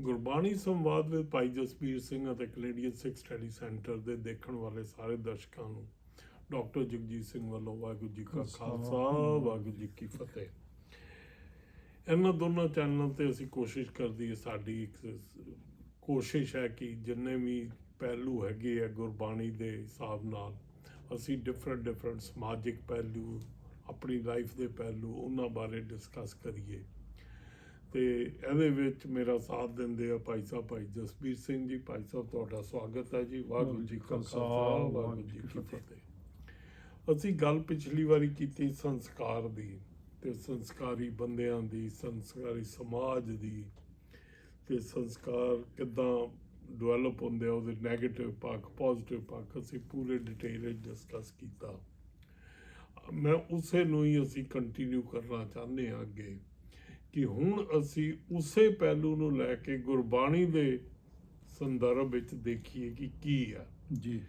ਗੁਰਬਾਣੀ ਸੰਵਾਦ ਵਿੱਚ ਭਾਈ ਜਸਬੀਰ ਸਿੰਘ ਅਤੇ ਕੈਨੇਡੀਅਨ ਸਿੱਖ ਸਟੱਡੀ ਸੈਂਟਰ ਦੇ ਦੇਖਣ ਵਾਲੇ ਸਾਰੇ ਦਰਸ਼ਕਾਂ ਨੂੰ ਡਾਕਟਰ ਜਗਜੀਤ ਸਿੰਘ ਵੱਲੋਂ ਵਾਹਿਗੁਰੂ ਜੀ ਕਾ ਖਾਲਸਾ। ਵਾਹਿਗੁਰੂ ਜੀ ਕੀ ਫਤਿਹ। ਇਹਨਾਂ ਦੋਨਾਂ ਚੈਨਲਾਂ ਤੇ ਅਸੀਂ ਕੋਸ਼ਿਸ਼ ਕਰਦੀ ਹੈ ਸਾਡੀ ਇੱਕ ਕੋਸ਼ਿਸ਼ ਹੈ ਕਿ ਜਿੰਨੇ ਵੀ ਪਹਿਲੂ ਹੈਗੇ ਆ ਗੁਰਬਾਣੀ ਦੇ ਹਿਸਾਬ ਨਾਲ ਅਸੀਂ ਡਿਫਰੈਂਟ ਡਿਫਰੈਂਟ ਸਮਾਜਿਕ ਪਹਿਲੂ ਆਪਣੀ ਲਾਈਫ ਦੇ ਪਹਿਲੂ ਉਹਨਾਂ ਬਾਰੇ ਡਿਸਕਸ ਕਰੀਏ। ਤੇ ਇਹਦੇ ਵਿੱਚ ਮੇਰਾ ਸਾਥ ਦਿੰਦੇ ਆ ਭਾਈ ਸਾਹਿਬ ਭਾਈ ਜਸਬੀਰ ਸਿੰਘ ਜੀ। ਭਾਈ ਸਾਹਿਬ ਤੁਹਾਡਾ ਸਵਾਗਤ ਹੈ ਜੀ। ਵਾਹਿਗੁਰੂ ਜੀ ਕਾ ਖਾਲਸਾ ਵਾਹਿਗੁਰੂ ਜੀ ਕੀ ਫਤਿਹ। ਅਸੀਂ ਗੱਲ ਪਿਛਲੀ ਵਾਰੀ ਕੀਤੀ ਸੰਸਕਾਰ ਦੀ ਤੇ ਸੰਸਕਾਰੀ ਬੰਦਿਆਂ ਦੀ ਸੰਸਕਾਰੀ ਸਮਾਜ ਦੀ। ਤੇ ਸੰਸਕਾਰ ਕਿਦਾਂ ਡਿਵੈਲਪ ਹੁੰਦੇ ਆ ਉਹਦੇ 네ਗੇਟਿਵ ਪੱਖ ਪੋਜ਼ਿਟਿਵ ਪੱਖ ਅਸੀਂ ਪੂਰੇ ਡਿਟੇਲ ਵਿੱਚ ਡਿਸਕਸ ਕੀਤਾ। ਮੈਂ ਉਸੇ ਨੂੰ ਹੀ ਅਸੀਂ ਕੰਟੀਨਿਊ ਕਰਨਾ ਚਾਹੁੰਦੇ ਹਾਂ ਅੱਗੇ। ਕਿ ਹੁਣ ਅਸੀਂ ਉਸੇ ਪਹਿਲੂ ਨੂੰ ਲੈ ਕੇ ਗੁਰਬਾਣੀ ਦੇ ਸੰਦਰਭ ਵਿੱਚ ਦੇਖੀਏ ਕਿ ਕੀ ਹੈ ਜੀ।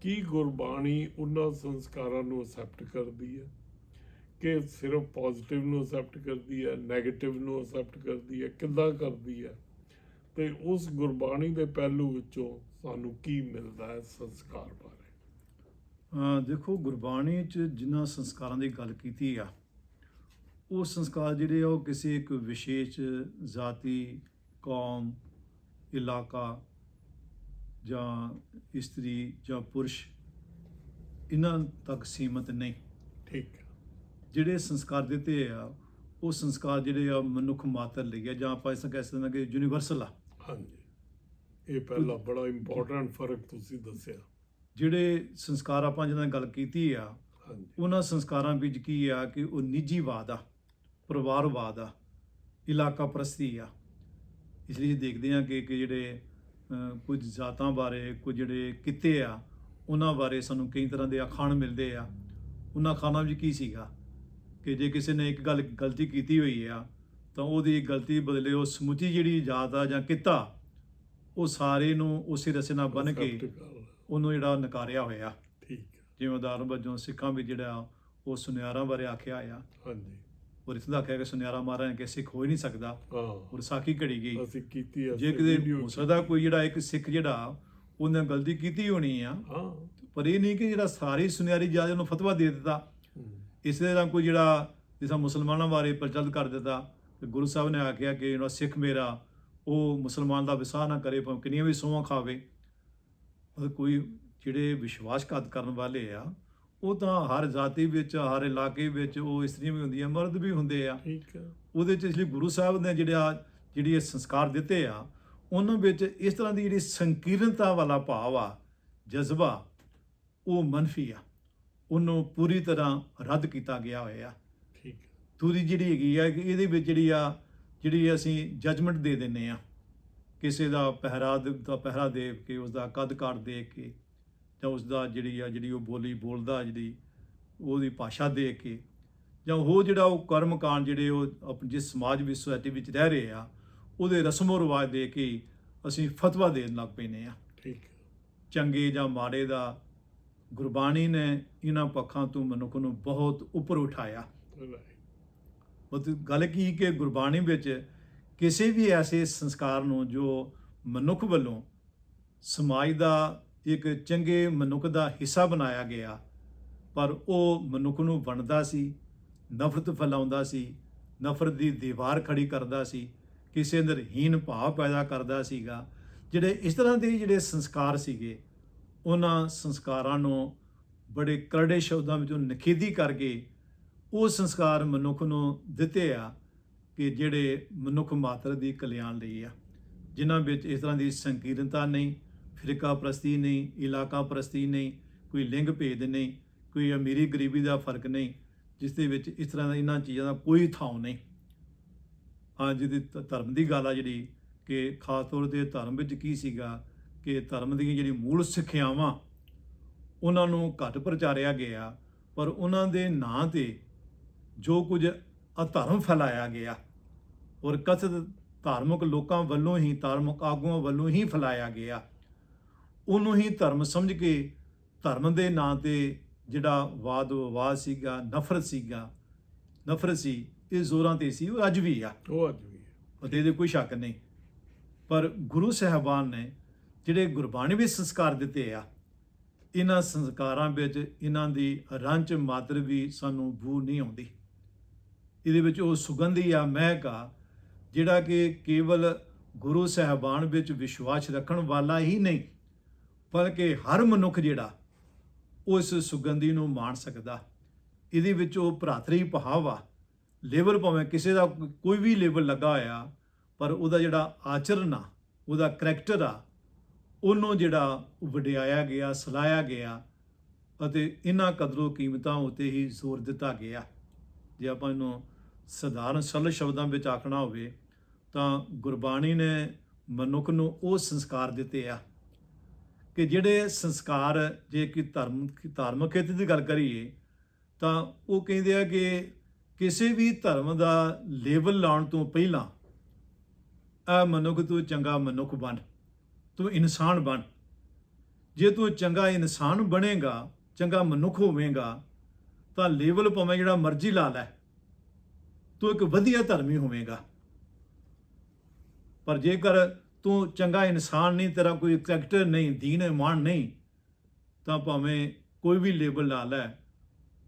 ਕੀ ਗੁਰਬਾਣੀ ਉਹਨਾਂ ਸੰਸਕਾਰਾਂ ਨੂੰ ਅਸੈਪਟ ਕਰਦੀ ਹੈ? ਕਿ ਸਿਰਫ ਪੋਜ਼ਿਟਿਵ ਨੂੰ ਅਸੈਪਟ ਕਰਦੀ ਹੈ 네ਗੇਟਿਵ ਨੂੰ ਅਸੈਪਟ ਕਰਦੀ ਹੈ ਕਿੱਦਾਂ ਕਰਦੀ ਹੈ? ਤੇ ਉਸ ਗੁਰਬਾਣੀ ਦੇ ਪਹਿਲੂ ਵਿੱਚੋਂ ਸਾਨੂੰ ਕੀ ਮਿਲਦਾ ਹੈ ਸੰਸਕਾਰ ਬਾਰੇ? ਦੇਖੋ ਗੁਰਬਾਣੀ ਚ ਜਿਨ੍ਹਾਂ ਸੰਸਕਾਰਾਂ ਦੀ ਗੱਲ ਕੀਤੀ ਆ ਉਹ ਸੰਸਕਾਰ ਜਿਹੜੇ ਆ ਉਹ ਕਿਸੇ ਇੱਕ ਵਿਸ਼ੇਸ਼ ਜਾਤੀ ਕੌਮ ਇਲਾਕਾ ਜਾਂ ਇਸਤਰੀ ਜਾਂ ਪੁਰਸ਼ ਇਹਨਾਂ ਤੱਕ ਸੀਮਤ ਨਹੀਂ। ਠੀਕ ਜਿਹੜੇ ਸੰਸਕਾਰ ਦਿੱਤੇ ਆ ਉਹ ਸੰਸਕਾਰ ਜਿਹੜੇ ਆ ਮਨੁੱਖ ਮਾਤਰ ਲਈ ਆ ਜਾਂ ਆਪਾਂ ਇਸ ਕਹਿ ਸਕਦੇ ਹਾਂ ਕਿ ਯੂਨੀਵਰਸਲ ਆ। ਹਾਂਜੀ। ਇਹ ਪਹਿਲਾ ਬੜਾ ਇੰਪੋਰਟੈਂਟ ਫ਼ਰਕ ਤੁਸੀਂ ਦੱਸਿਆ। ਜਿਹੜੇ ਸੰਸਕਾਰ ਆਪਾਂ ਜਿਹਨਾਂ ਗੱਲ ਕੀਤੀ ਆ ਉਹਨਾਂ ਸੰਸਕਾਰਾਂ ਵਿੱਚ ਕੀ ਆ ਕਿ ਉਹ ਨਿੱਜੀਵਾਦ ਆ। ਪਰਿਵਾਰਵਾਦ ਆ ਇਲਾਕਾ ਪ੍ਰਸਤੀ ਆ। ਇਸ ਲਈ ਦੇਖਦੇ ਆ ਕਿ ਕਿ ਜਿਹੜੇ ਕੁਝ ਜਾਤਾਂ ਬਾਰੇ ਕੁਝ ਜਿਹੜੇ ਕਿੱਤੇ ਆ ਉਹਨਾਂ ਬਾਰੇ ਸਾਨੂੰ ਕਈ ਤਰ੍ਹਾਂ ਦੇ ਅਖਾਣ ਮਿਲਦੇ ਆ। ਉਹਨਾਂ ਅਖਾਣਾਂ ਵਿੱਚ ਕੀ ਸੀਗਾ? ਕਿ ਜੇ ਕਿਸੇ ਨੇ ਇੱਕ ਗੱਲ ਗਲਤੀ ਕੀਤੀ ਹੋਈ ਆ ਤਾਂ ਉਹਦੀ ਗਲਤੀ ਬਦਲੇ ਉਹ ਸਮੁੱਚੀ ਜਿਹੜੀ ਜਾਤ ਆ ਜਾਂ ਕਿੱਤਾ ਉਹ ਸਾਰੇ ਨੂੰ ਉਸੇ ਰਸੇ ਨਾਲ ਬੰਨ ਕੇ ਉਹਨੂੰ ਜਿਹੜਾ ਨਕਾਰਿਆ ਹੋਇਆ। ਠੀਕ ਹੈ ਜਿਵੇਂ ਉਦਾਹਰਨ ਵਜੋਂ ਸਿੱਖਾਂ ਵਿੱਚ ਜਿਹੜਾ ਉਹ ਸੁਨਿਆਰਾਂ ਬਾਰੇ ਆਖਿਆ ਆ। ਹਾਂਜੀ। ਔਰ ਇਸ ਦਾ ਆਖਿਆ ਕਿ ਸੁਨਿਆਰਾ ਮਾਰਾਂ ਕਿ ਸਿੱਖ ਹੋ ਹੀ ਨਹੀਂ ਸਕਦਾ। ਔਰ ਸਾਖੀ ਘੜੀ ਗਈ। ਅਸੀਂ ਕੀਤੀ ਹੈ ਜੇ ਕਿਤੇ ਹੋ ਸਕਦਾ ਕੋਈ ਜਿਹੜਾ ਇੱਕ ਸਿੱਖ ਜਿਹੜਾ ਉਹਨੇ ਗਲਤੀ ਕੀਤੀ ਹੋਣੀ ਆ। ਹਾਂ। ਪਰ ਇਹ ਨਹੀਂ ਕਿ ਜਿਹੜਾ ਸਾਰੀ ਸੁਨਿਆਰੀ ਜਾਤ ਨੂੰ ਫਤਵਾ ਦੇ ਦਿੱਤਾ। ਇਸੇ ਤਰ੍ਹਾਂ ਕੋਈ ਜਿਹੜਾ ਜਿਸਾ ਮੁਸਲਮਾਨਾਂ ਬਾਰੇ ਪ੍ਰਚਲਿਤ ਕਰ ਦਿੱਤਾ ਕਿ ਗੁਰੂ ਸਾਹਿਬ ਨੇ ਆਖਿਆ ਕਿ ਜਿਹੜਾ ਸਿੱਖ ਮੇਰਾ ਉਹ ਮੁਸਲਮਾਨ ਦਾ ਵਿਸਾਹ ਨਾ ਕਰੇ ਭਾਵੇਂ ਕਿੰਨੀਆਂ ਵੀ ਸੋਹਾਂ ਖਾਵੇ। ਉਹ ਕੋਈ ਜਿਹੜੇ ਵਿਸ਼ਵਾਸਘਾਤ ਕਰਨ ਵਾਲੇ ਆ ਉਹ ਤਾਂ ਹਰ ਜਾਤੀ ਵਿੱਚ ਹਰ ਇਲਾਕੇ ਵਿੱਚ ਉਹ ਇਸਤਰੀਆਂ ਵੀ ਹੁੰਦੀਆਂ ਮਰਦ ਵੀ ਹੁੰਦੇ ਆ। ਠੀਕ ਹੈ ਉਹਦੇ ਚ ਇਸ ਲਈ ਗੁਰੂ ਸਾਹਿਬ ਨੇ ਜਿਹੜਾ ਜਿਹੜੀ ਇਹ ਸੰਸਕਾਰ ਦਿੱਤੇ ਆ ਉਹਨਾਂ ਵਿੱਚ ਇਸ ਤਰ੍ਹਾਂ ਦੀ ਜਿਹੜੀ ਸੰਕੀਰਨਤਾ ਵਾਲਾ ਭਾਵ ਆ ਜਜ਼ਬਾ ਉਹ ਮਨਫੀ ਆ। ਉਹਨੂੰ ਪੂਰੀ ਤਰ੍ਹਾਂ ਰੱਦ ਕੀਤਾ ਗਿਆ ਹੋਇਆ। ਠੀਕ ਦੂਰੀ ਜਿਹੜੀ ਹੈਗੀ ਆ ਕਿ ਇਹਦੇ ਵਿੱਚ ਜਿਹੜੀ ਆ ਜਿਹੜੀ ਅਸੀਂ ਜਜਮੈਂਟ ਦੇ ਦਿੰਨੇ ਆ। ਕਿਸੇ ਦਾ ਪਹਿਰਾ ਦੇ- ਪਹਿਰਾ ਦੇ ਕੇ ਉਸ ਦਾ ਕੱਦ ਕਾਠ ਦੇ ਕੇ। ਜਾਂ ਉਸ ਦਾ ਜਿਹੜੀ ਆ ਜਿਹੜੀ ਉਹ ਬੋਲੀ ਬੋਲਦਾ ਜਿਹੜੀ ਉਹਦੀ ਭਾਸ਼ਾ ਦੇ ਕੇ ਜਾਂ ਉਹ ਜਿਹੜਾ ਉਹ ਕਰਮਕਾਂਡ ਜਿਹੜੇ ਉਹ ਜਿਸ ਸਮਾਜ ਵਿੱਚ ਸੋਸਾਇਟੀ ਵਿੱਚ ਰਹਿ ਰਹੇ ਆ ਉਹਦੇ ਰਸਮੋ ਰਿਵਾਜ ਦੇ ਕੇ ਅਸੀਂ ਫਤਵਾ ਦੇਣ ਲੱਗ ਪੈਨੇ ਆ। ਠੀਕ ਚੰਗੇ ਜਾਂ ਮਾੜੇ ਦਾ ਗੁਰਬਾਣੀ ਨੇ ਇਹਨਾਂ ਪੱਖਾਂ ਤੋਂ ਮਨੁੱਖ ਨੂੰ ਬਹੁਤ ਉੱਪਰ ਉਠਾਇਆ। ਤੇ ਗੱਲ ਕੀ ਕਿ ਗੁਰਬਾਣੀ ਵਿੱਚ ਕਿਸੇ ਵੀ ਐਸੇ ਸੰਸਕਾਰ ਨੂੰ ਜੋ ਮਨੁੱਖ ਵੱਲੋਂ ਸਮਾਜ ਦਾ ਇੱਕ ਚੰਗੇ ਮਨੁੱਖ ਦਾ ਹਿੱਸਾ ਬਣਾਇਆ ਗਿਆ। ਪਰ ਉਹ ਮਨੁੱਖ ਨੂੰ ਵੰਡਦਾ ਸੀ, ਨਫ਼ਰਤ ਫੈਲਾਉਂਦਾ ਸੀ, ਨਫ਼ਰਤ ਦੀ ਦੀਵਾਰ ਖੜੀ ਕਰਦਾ ਸੀ, ਕਿਸੇ ਅੰਦਰ ਹੀਨ ਭਾਵ ਪੈਦਾ ਕਰਦਾ ਸੀਗਾ। ਜਿਹੜੇ ਇਸ ਤਰ੍ਹਾਂ ਦੇ ਜਿਹੜੇ ਸੰਸਕਾਰ ਸੀਗੇ, ਉਹਨਾਂ ਸੰਸਕਾਰਾਂ ਨੂੰ ਬੜੇ ਕਰੜੇ ਸ਼ਬਦਾਂ ਵਿੱਚੋਂ ਨਖੇਦੀ ਕਰਕੇ ਉਹ ਸੰਸਕਾਰ ਮਨੁੱਖ ਨੂੰ ਦਿੱਤੇ ਆ ਕਿ ਜਿਹੜੇ ਮਨੁੱਖ ਮਾਤਰ ਦੀ ਕਲਿਆਣ ਲਈ ਆ। ਜਿਨ੍ਹਾਂ ਵਿੱਚ ਇਸ ਤਰ੍ਹਾਂ ਦੀ ਸੰਕੀਰਨਤਾ ਨਹੀਂ ਫਿਰਕਾ ਪ੍ਰਸਤੀ ਨਹੀਂ ਇਲਾਕਾ ਪ੍ਰਸਤੀ ਨਹੀਂ, ਕੋਈ ਲਿੰਗ ਭੇਦ ਨਹੀਂ, ਕੋਈ ਅਮੀਰੀ ਗਰੀਬੀ ਦਾ ਫ਼ਰਕ ਨਹੀਂ, ਜਿਸ ਦੇ ਵਿੱਚ ਇਸ ਤਰ੍ਹਾਂ ਦਾ ਇਹਨਾਂ ਚੀਜ਼ਾਂ ਦਾ ਕੋਈ ਥਾਂ ਨਹੀਂ। ਹਾਂ ਜਿਹਦੀ ਧਰਮ ਦੀ ਗੱਲ ਆ ਜਿਹੜੀ ਕਿ ਖਾਸ ਤੌਰ ਤੇ ਧਰਮ ਵਿੱਚ ਕੀ ਸੀਗਾ ਕਿ ਧਰਮ ਦੀਆਂ ਜਿਹੜੀ ਮੂਲ ਸਿੱਖਿਆਵਾਂ, ਉਹਨਾਂ ਨੂੰ ਘੱਟ ਪ੍ਰਚਾਰਿਆ ਗਿਆ, ਪਰ ਉਹਨਾਂ ਦੇ ਨਾਂ ਤੇ ਜੋ ਕੁਝ ਅਧਰਮ ਫੈਲਾਇਆ ਗਿਆ, ਔਰ ਕਥਿਤ ਧਾਰਮਿਕ ਲੋਕਾਂ ਵੱਲੋਂ ਹੀ, ਧਾਰਮਿਕ ਆਗੂਆਂ ਵੱਲੋਂ ਹੀ ਫੈਲਾਇਆ ਗਿਆ। ਉਹਨੂੰ ਹੀ ਧਰਮ ਸਮਝ ਕੇ ਧਰਮ ਦੇ ਨਾਂ ਤੇ ਜਿਹੜਾ ਵਾਦ ਵਿਵਾਦ ਸੀਗਾ ਨਫ਼ਰਤ ਸੀਗਾ ਨਫ਼ਰਤ ਸੀ ਇਹ ਜ਼ੋਰਾਂ ਤੇ ਸੀ ਉਹ ਅੱਜ ਵੀ ਆ। ਉਹ ਅੱਜ ਵੀ ਹੈ ਉਹਦੇ ਦੇ ਕੋਈ ਸ਼ੱਕ ਨਹੀਂ। ਪਰ ਗੁਰੂ ਸਾਹਿਬਾਨ ਨੇ ਜਿਹੜੇ ਗੁਰਬਾਣੀ ਵਿੱਚ ਸੰਸਕਾਰ ਦਿੱਤੇ ਆ ਇਹਨਾਂ ਸੰਸਕਾਰਾਂ ਵਿੱਚ ਇਹਨਾਂ ਦੀ ਰੰਚ ਮਾਤਰ ਵੀ ਸਾਨੂੰ ਬੂ ਨਹੀਂ ਆਉਂਦੀ। ਇਹਦੇ ਵਿੱਚ ਉਹ ਸੁਗੰਧੀ ਆ ਮਹਿਕ ਆ ਜਿਹੜਾ ਕਿ ਕੇਵਲ ਗੁਰੂ ਸਾਹਿਬਾਨ ਵਿੱਚ ਵਿਸ਼ਵਾਸ ਰੱਖਣ ਵਾਲਾ ਹੀ ਨਹੀਂ ਬਲਕਿ ਹਰ ਮਨੁੱਖ ਜਿਹੜਾ ਉਸ ਸੁਗੰਧੀ ਨੂੰ ਮਾਣ ਸਕਦਾ। ਇਹਦੇ ਵਿੱਚ ਉਹ ਭਰਾਤਰੀ ਭਾਵ ਆ। ਲੇਬਲ ਭਾਵੇਂ ਕਿਸੇ ਦਾ ਕੋਈ ਵੀ ਲੇਬਲ ਲੱਗਾ ਹੋਇਆ, ਪਰ ਉਹਦਾ ਜਿਹੜਾ ਆਚਰਣ ਆ, ਉਹਦਾ ਕਰੈਕਟਰ ਆ, ਉਹਨੂੰ ਜਿਹੜਾ ਵਡਿਆਇਆ ਗਿਆ, ਸਲਾਇਆ ਗਿਆ ਅਤੇ ਇਹਨਾਂ ਕਦਰੋ ਕੀਮਤਾਂ ਉਤੇ ਹੀ ਜ਼ੋਰ ਦਿੱਤਾ ਗਿਆ। ਜੇ ਆਪਾਂ ਇਹਨੂੰ ਸਧਾਰਨ, ਸਰਲ ਸ਼ਬਦਾਂ ਵਿੱਚ ਆਖਣਾ ਹੋਵੇ, ਤਾਂ ਗੁਰਬਾਣੀ ਨੇ ਮਨੁੱਖ ਨੂੰ ਉਹ ਸੰਸਕਾਰ ਦਿੱਤੇ ਆ। ਕਿ ਜਿਹੜੇ ਸੰਸਕਾਰ, ਜੇ ਕਿ ਧਰਮ ਧਾਰਮਿਕ ਖੇਤਰ ਦੀ ਗੱਲ ਕਰੀਏ, ਤਾਂ ਉਹ ਕਹਿੰਦੇ ਆ ਕਿ ਕਿਸੇ ਵੀ ਧਰਮ ਦਾ ਲੇਬਲ ਲਾਉਣ ਤੋਂ ਪਹਿਲਾਂ ਆ ਮਨੁੱਖ ਤੂੰ ਚੰਗਾ ਮਨੁੱਖ ਬਣ, ਤੂੰ ਇਨਸਾਨ ਬਣ। ਜੇ ਤੂੰ ਚੰਗਾ ਇਨਸਾਨ ਬਣੇਗਾ, ਚੰਗਾ ਮਨੁੱਖ ਹੋਵੇਂਗਾ, ਤਾਂ ਲੇਵਲ ਭਾਵੇਂ ਜਿਹੜਾ ਮਰਜ਼ੀ ਲਾ ਲੈ, ਤੂੰ ਇੱਕ ਵਧੀਆ ਧਰਮੀ ਹੋਵੇਂਗਾ। ਪਰ ਜੇਕਰ ਤੂੰ ਚੰਗਾ ਇਨਸਾਨ ਨਹੀਂ ਤੇਰਾ ਕੋਈ ਕਰੈਕਟਰ ਨਹੀਂ ਦੀਨ ਇਮਾਨ ਨਹੀਂ ਤਾਂ ਭਾਵੇਂ ਕੋਈ ਵੀ ਲੇਬਲ ਲਾ ਲੈ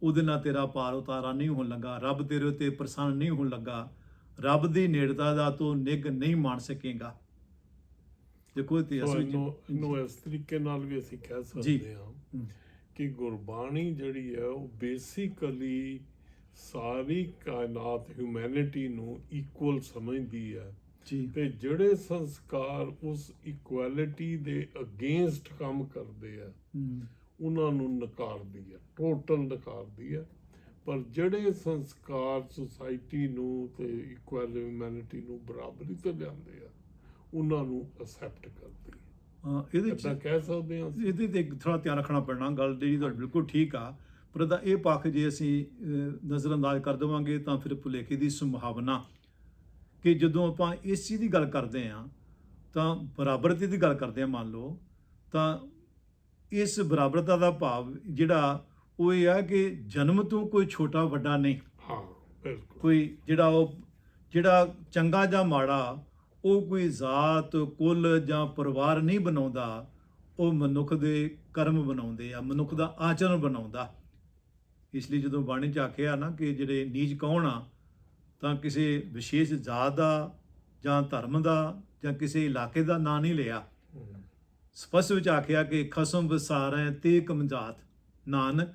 ਉਹਦੇ ਨਾਲ ਤੇਰਾ ਪਾਰ ਉਤਾਰਾ ਨਹੀਂ ਹੋਣ ਲੱਗਾ ਰੱਬ ਤੇਰੇ ਉੱਤੇ ਪ੍ਰਸੰਨ ਨਹੀਂ ਹੋਣ ਲੱਗਾ ਰੱਬ ਦੀ ਨੇੜਤਾ ਦਾ ਤੂੰ ਨਿਗ ਨਹੀਂ ਮਾਣ ਸਕੇਗਾ ਦੇਖੋ ਸੋ ਇਤਿਹਾਸ ਵਿੱਚ ਇਹਨੂੰ ਇਹਨੂੰ ਇਸ ਤਰੀਕੇ ਨਾਲ ਵੀ ਅਸੀਂ ਕਹਿ। ਸਕਦੇ ਹਾਂ ਕਿ ਗੁਰਬਾਣੀ ਜਿਹੜੀ ਹੈ ਉਹ ਬੇਸਿਕਲੀ ਸਾਰੀ ਕਾਇਨਾਤ ਹਿਊਮੈਨਿਟੀ ਨੂੰ ਇਕੁਅਲ ਸਮਝਦੀ ਹੈ ਜੀ। ਤੇ ਜਿਹੜੇ ਸੰਸਕਾਰ ਉਸ ਇਕੁਐਲਿਟੀ ਦੇ ਅਗੇਂਸਟ ਕੰਮ ਕਰਦੇ ਆ ਉਹਨਾਂ ਨੂੰ ਨਕਾਰਦੀ ਹੈ ਟੋਟਲ ਨਕਾਰਦੀ ਹੈ ਪਰ ਜਿਹੜੇ ਸੰਸਕਾਰ ਸੁਸਾਇਟੀ ਨੂੰ ਤੇ ਇਕੁਅਲ ਹਿਊਮੈਨਿਟੀ ਨੂੰ ਬਰਾਬਰੀ ਤੇ ਲਿਆਉਂਦੇ ਆ ਉਹਨਾਂ ਨੂੰ ਅਸੈਪਟ ਕਰਦੀ ਹੈ ਇਹਦੇ ਵਿੱਚ ਕਹਿ ਸਕਦੇ ਹਾਂ? ਇਹਦੇ ਤੇ ਥੋੜਾ ਧਿਆਨ ਰੱਖਣਾ ਪੈਣਾ ਗੱਲ ਜਿਹੜੀ ਤੁਹਾਡੀ ਬਿਲਕੁਲ ਠੀਕ ਆ। ਪਰ ਇਹਦਾ ਇਹ ਪੱਖ ਜੇ ਅਸੀਂ ਨਜ਼ਰਅੰਦਾਜ਼ ਕਰ ਦੇਵਾਂਗੇ ਤਾਂ ਫਿਰ ਭੁਲੇਖੇ ਦੀ ਸੰਭਾਵਨਾ ਕਿ ਜਦੋਂ ਆਪਾਂ ਇਸ ਚੀਜ਼ ਦੀ ਗੱਲ ਕਰਦੇ ਆ ਤਾਂ ਬਰਾਬਰਤੀ ਦੀ ਗੱਲ ਕਰਦੇ ਆ ਮੰਨ ਲਓ ਤਾਂ ਇਸ ਬਰਾਬਰਤਾ ਦਾ ਭਾਵ ਜਿਹੜਾ ਉਹ ਇਹ ਆ ਕਿ ਜਨਮ ਤੋਂ ਕੋਈ ਛੋਟਾ ਵੱਡਾ ਨਹੀਂ। ਹਾਂ ਬਿਲਕੁਲ। ਕੋਈ ਜਿਹੜਾ ਉਹ ਜਿਹੜਾ ਚੰਗਾ ਜਾਂ ਮਾੜਾ ਉਹ ਕੋਈ ਜ਼ਾਤ ਕੁੱਲ ਜਾਂ ਪਰਿਵਾਰ ਨਹੀਂ ਬਣਾਉਂਦਾ ਉਹ ਮਨੁੱਖ ਦੇ ਕਰਮ ਬਣਾਉਂਦੇ ਆ ਮਨੁੱਖ ਦਾ ਆਚਰਣ ਬਣਾਉਂਦਾ। ਇਸ ਲਈ ਜਦੋਂ ਬਾਣੀ ਚ ਆਖਿਆ ਨਾ ਕਿ ਜਿਹੜੇ ਨੀਚ ਕੌਣ ਆ ਤਾਂ ਕਿਸੇ ਵਿਸ਼ੇਸ਼ ਜ਼ਾਤ ਦਾ ਜਾਂ ਧਰਮ ਦਾ ਜਾਂ ਕਿਸੇ ਇਲਾਕੇ ਦਾ ਨਾਂ ਨਹੀਂ ਲਿਆ। ਸਪਸ਼ਟ ਵਿੱਚ ਆਖਿਆ ਕਿ ਖਸਮ ਵਿਸਾਰੈ ਤੇ ਕਮਜਾਤ ਨਾਨਕ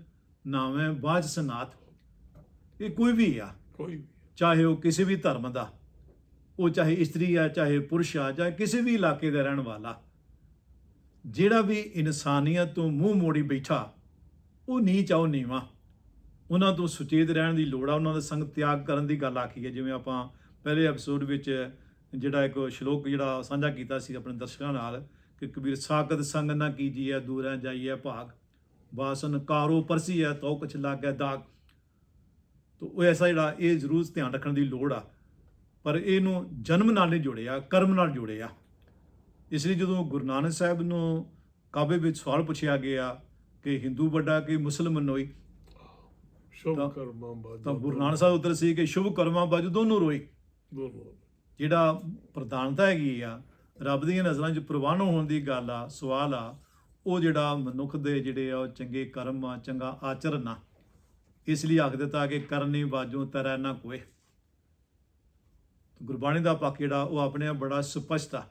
ਨਾਵੇਂ ਬਾਝ ਸਨਾਤ। ਇਹ ਕੋਈ ਵੀ ਆ। ਕੋਈ ਵੀ। ਚਾਹੇ ਉਹ ਕਿਸੇ ਵੀ ਧਰਮ ਦਾ ਉਹ ਚਾਹੇ ਇਸਤਰੀ ਆ ਚਾਹੇ ਪੁਰਸ਼ ਆ ਚਾਹੇ ਕਿਸੇ ਵੀ ਇਲਾਕੇ ਦਾ ਰਹਿਣ ਵਾਲਾ। ਜਿਹੜਾ ਵੀ ਇਨਸਾਨੀਅਤ ਤੋਂ ਮੂੰਹ ਮੋੜੀ ਬੈਠਾ ਉਹ ਨੀਚ ਆ ਉਹ ਨੀਵਾ। ਉਹਨਾਂ ਤੋਂ ਸੁਚੇਤ ਰਹਿਣ ਦੀ ਲੋੜ ਆ, ਉਹਨਾਂ ਦਾ ਸੰਗ ਤਿਆਗ ਕਰਨ ਦੀ ਗੱਲ ਆਖੀ ਹੈ। ਜਿਵੇਂ ਆਪਾਂ ਪਹਿਲੇ ਐਪੀਸੋਡ ਵਿੱਚ ਜਿਹੜਾ ਇੱਕ ਸ਼ਲੋਕ ਜਿਹੜਾ ਸਾਂਝਾ ਕੀਤਾ ਸੀ ਆਪਣੇ ਦਰਸ਼ਕਾਂ ਨਾਲ ਕਿ ਕਬੀਰ ਸਾਗਤ ਸੰਗ ਨਾ ਕੀਜੀਐ, ਦੂਰੈ ਜਾਈਐ ਭਾਗ, ਵਾਸਨ ਕਾਰੋ ਪਰਸੀ ਹੈ ਤੋ ਕਛ ਲਾਗੈ ਦਾਗ। ਤੋ ਉਹ ਐਸਾ ਜਿਹੜਾ ਇਹ ਜ਼ਰੂਰ ਧਿਆਨ ਰੱਖਣ ਦੀ ਲੋੜ ਆ। ਪਰ ਇਹਨੂੰ ਜਨਮ ਨਾਲ ਨਹੀਂ ਜੋੜਿਆ, ਕਰਮ ਨਾਲ ਜੋੜਿਆ। ਇਸ ਲਈ ਜਦੋਂ ਗੁਰੂ ਨਾਨਕ ਸਾਹਿਬ ਨੂੰ ਕਾਬੇ ਵਿੱਚ ਸਵਾਲ ਪੁੱਛਿਆ ਗਿਆ ਕਿ ਹਿੰਦੂ ਵੱਡਾ ਕਿ ਮੁਸਲਮਾਨ ਹੋਈ ਸ਼ੁਭ ਤਾਂ- ਕਰਮਾਂ ਬਾਜ ਤਾਂ ਗੁਰੂ ਨਾਨਕ ਸਾਹਿਬ ਉੱਤਰ ਸੀ ਕਿ ਸ਼ੁਭ ਕਰਮਾਂ ਬਾਜ ਦੋਨੋਂ ਦੋਨੋਂ ਜਿਹੜਾ ਪ੍ਰਧਾਨਤਾ ਹੈਗੀ ਆ ਰੱਬ ਦੀਆਂ ਨਜ਼ਰਾਂ 'ਚ ਪ੍ਰਵਾਨ ਹੋਣ ਦੀ ਗੱਲ ਆ ਸਵਾਲ ਆ ਉਹ ਜਿਹੜਾ ਮਨੁੱਖ ਦੇ ਜਿਹੜੇ ਆ ਉਹ ਚੰਗੇ ਕਰਮ ਆ ਚੰਗਾ ਆਚਰਨ ਆ ਇਸ ਲਈ ਆਖ ਦਿੱਤਾ ਕਿ ਕਰਨੀ ਬਾਜੋਂ ਤਰੈ ਨਾ ਕੋਏ। ਗੁਰਬਾਣੀ ਦਾ ਪੱਖ ਜਿਹੜਾ ਉਹ ਆਪਣੇ ਆਪ ਬੜਾ ਸਪਸ਼ਟ ਆ।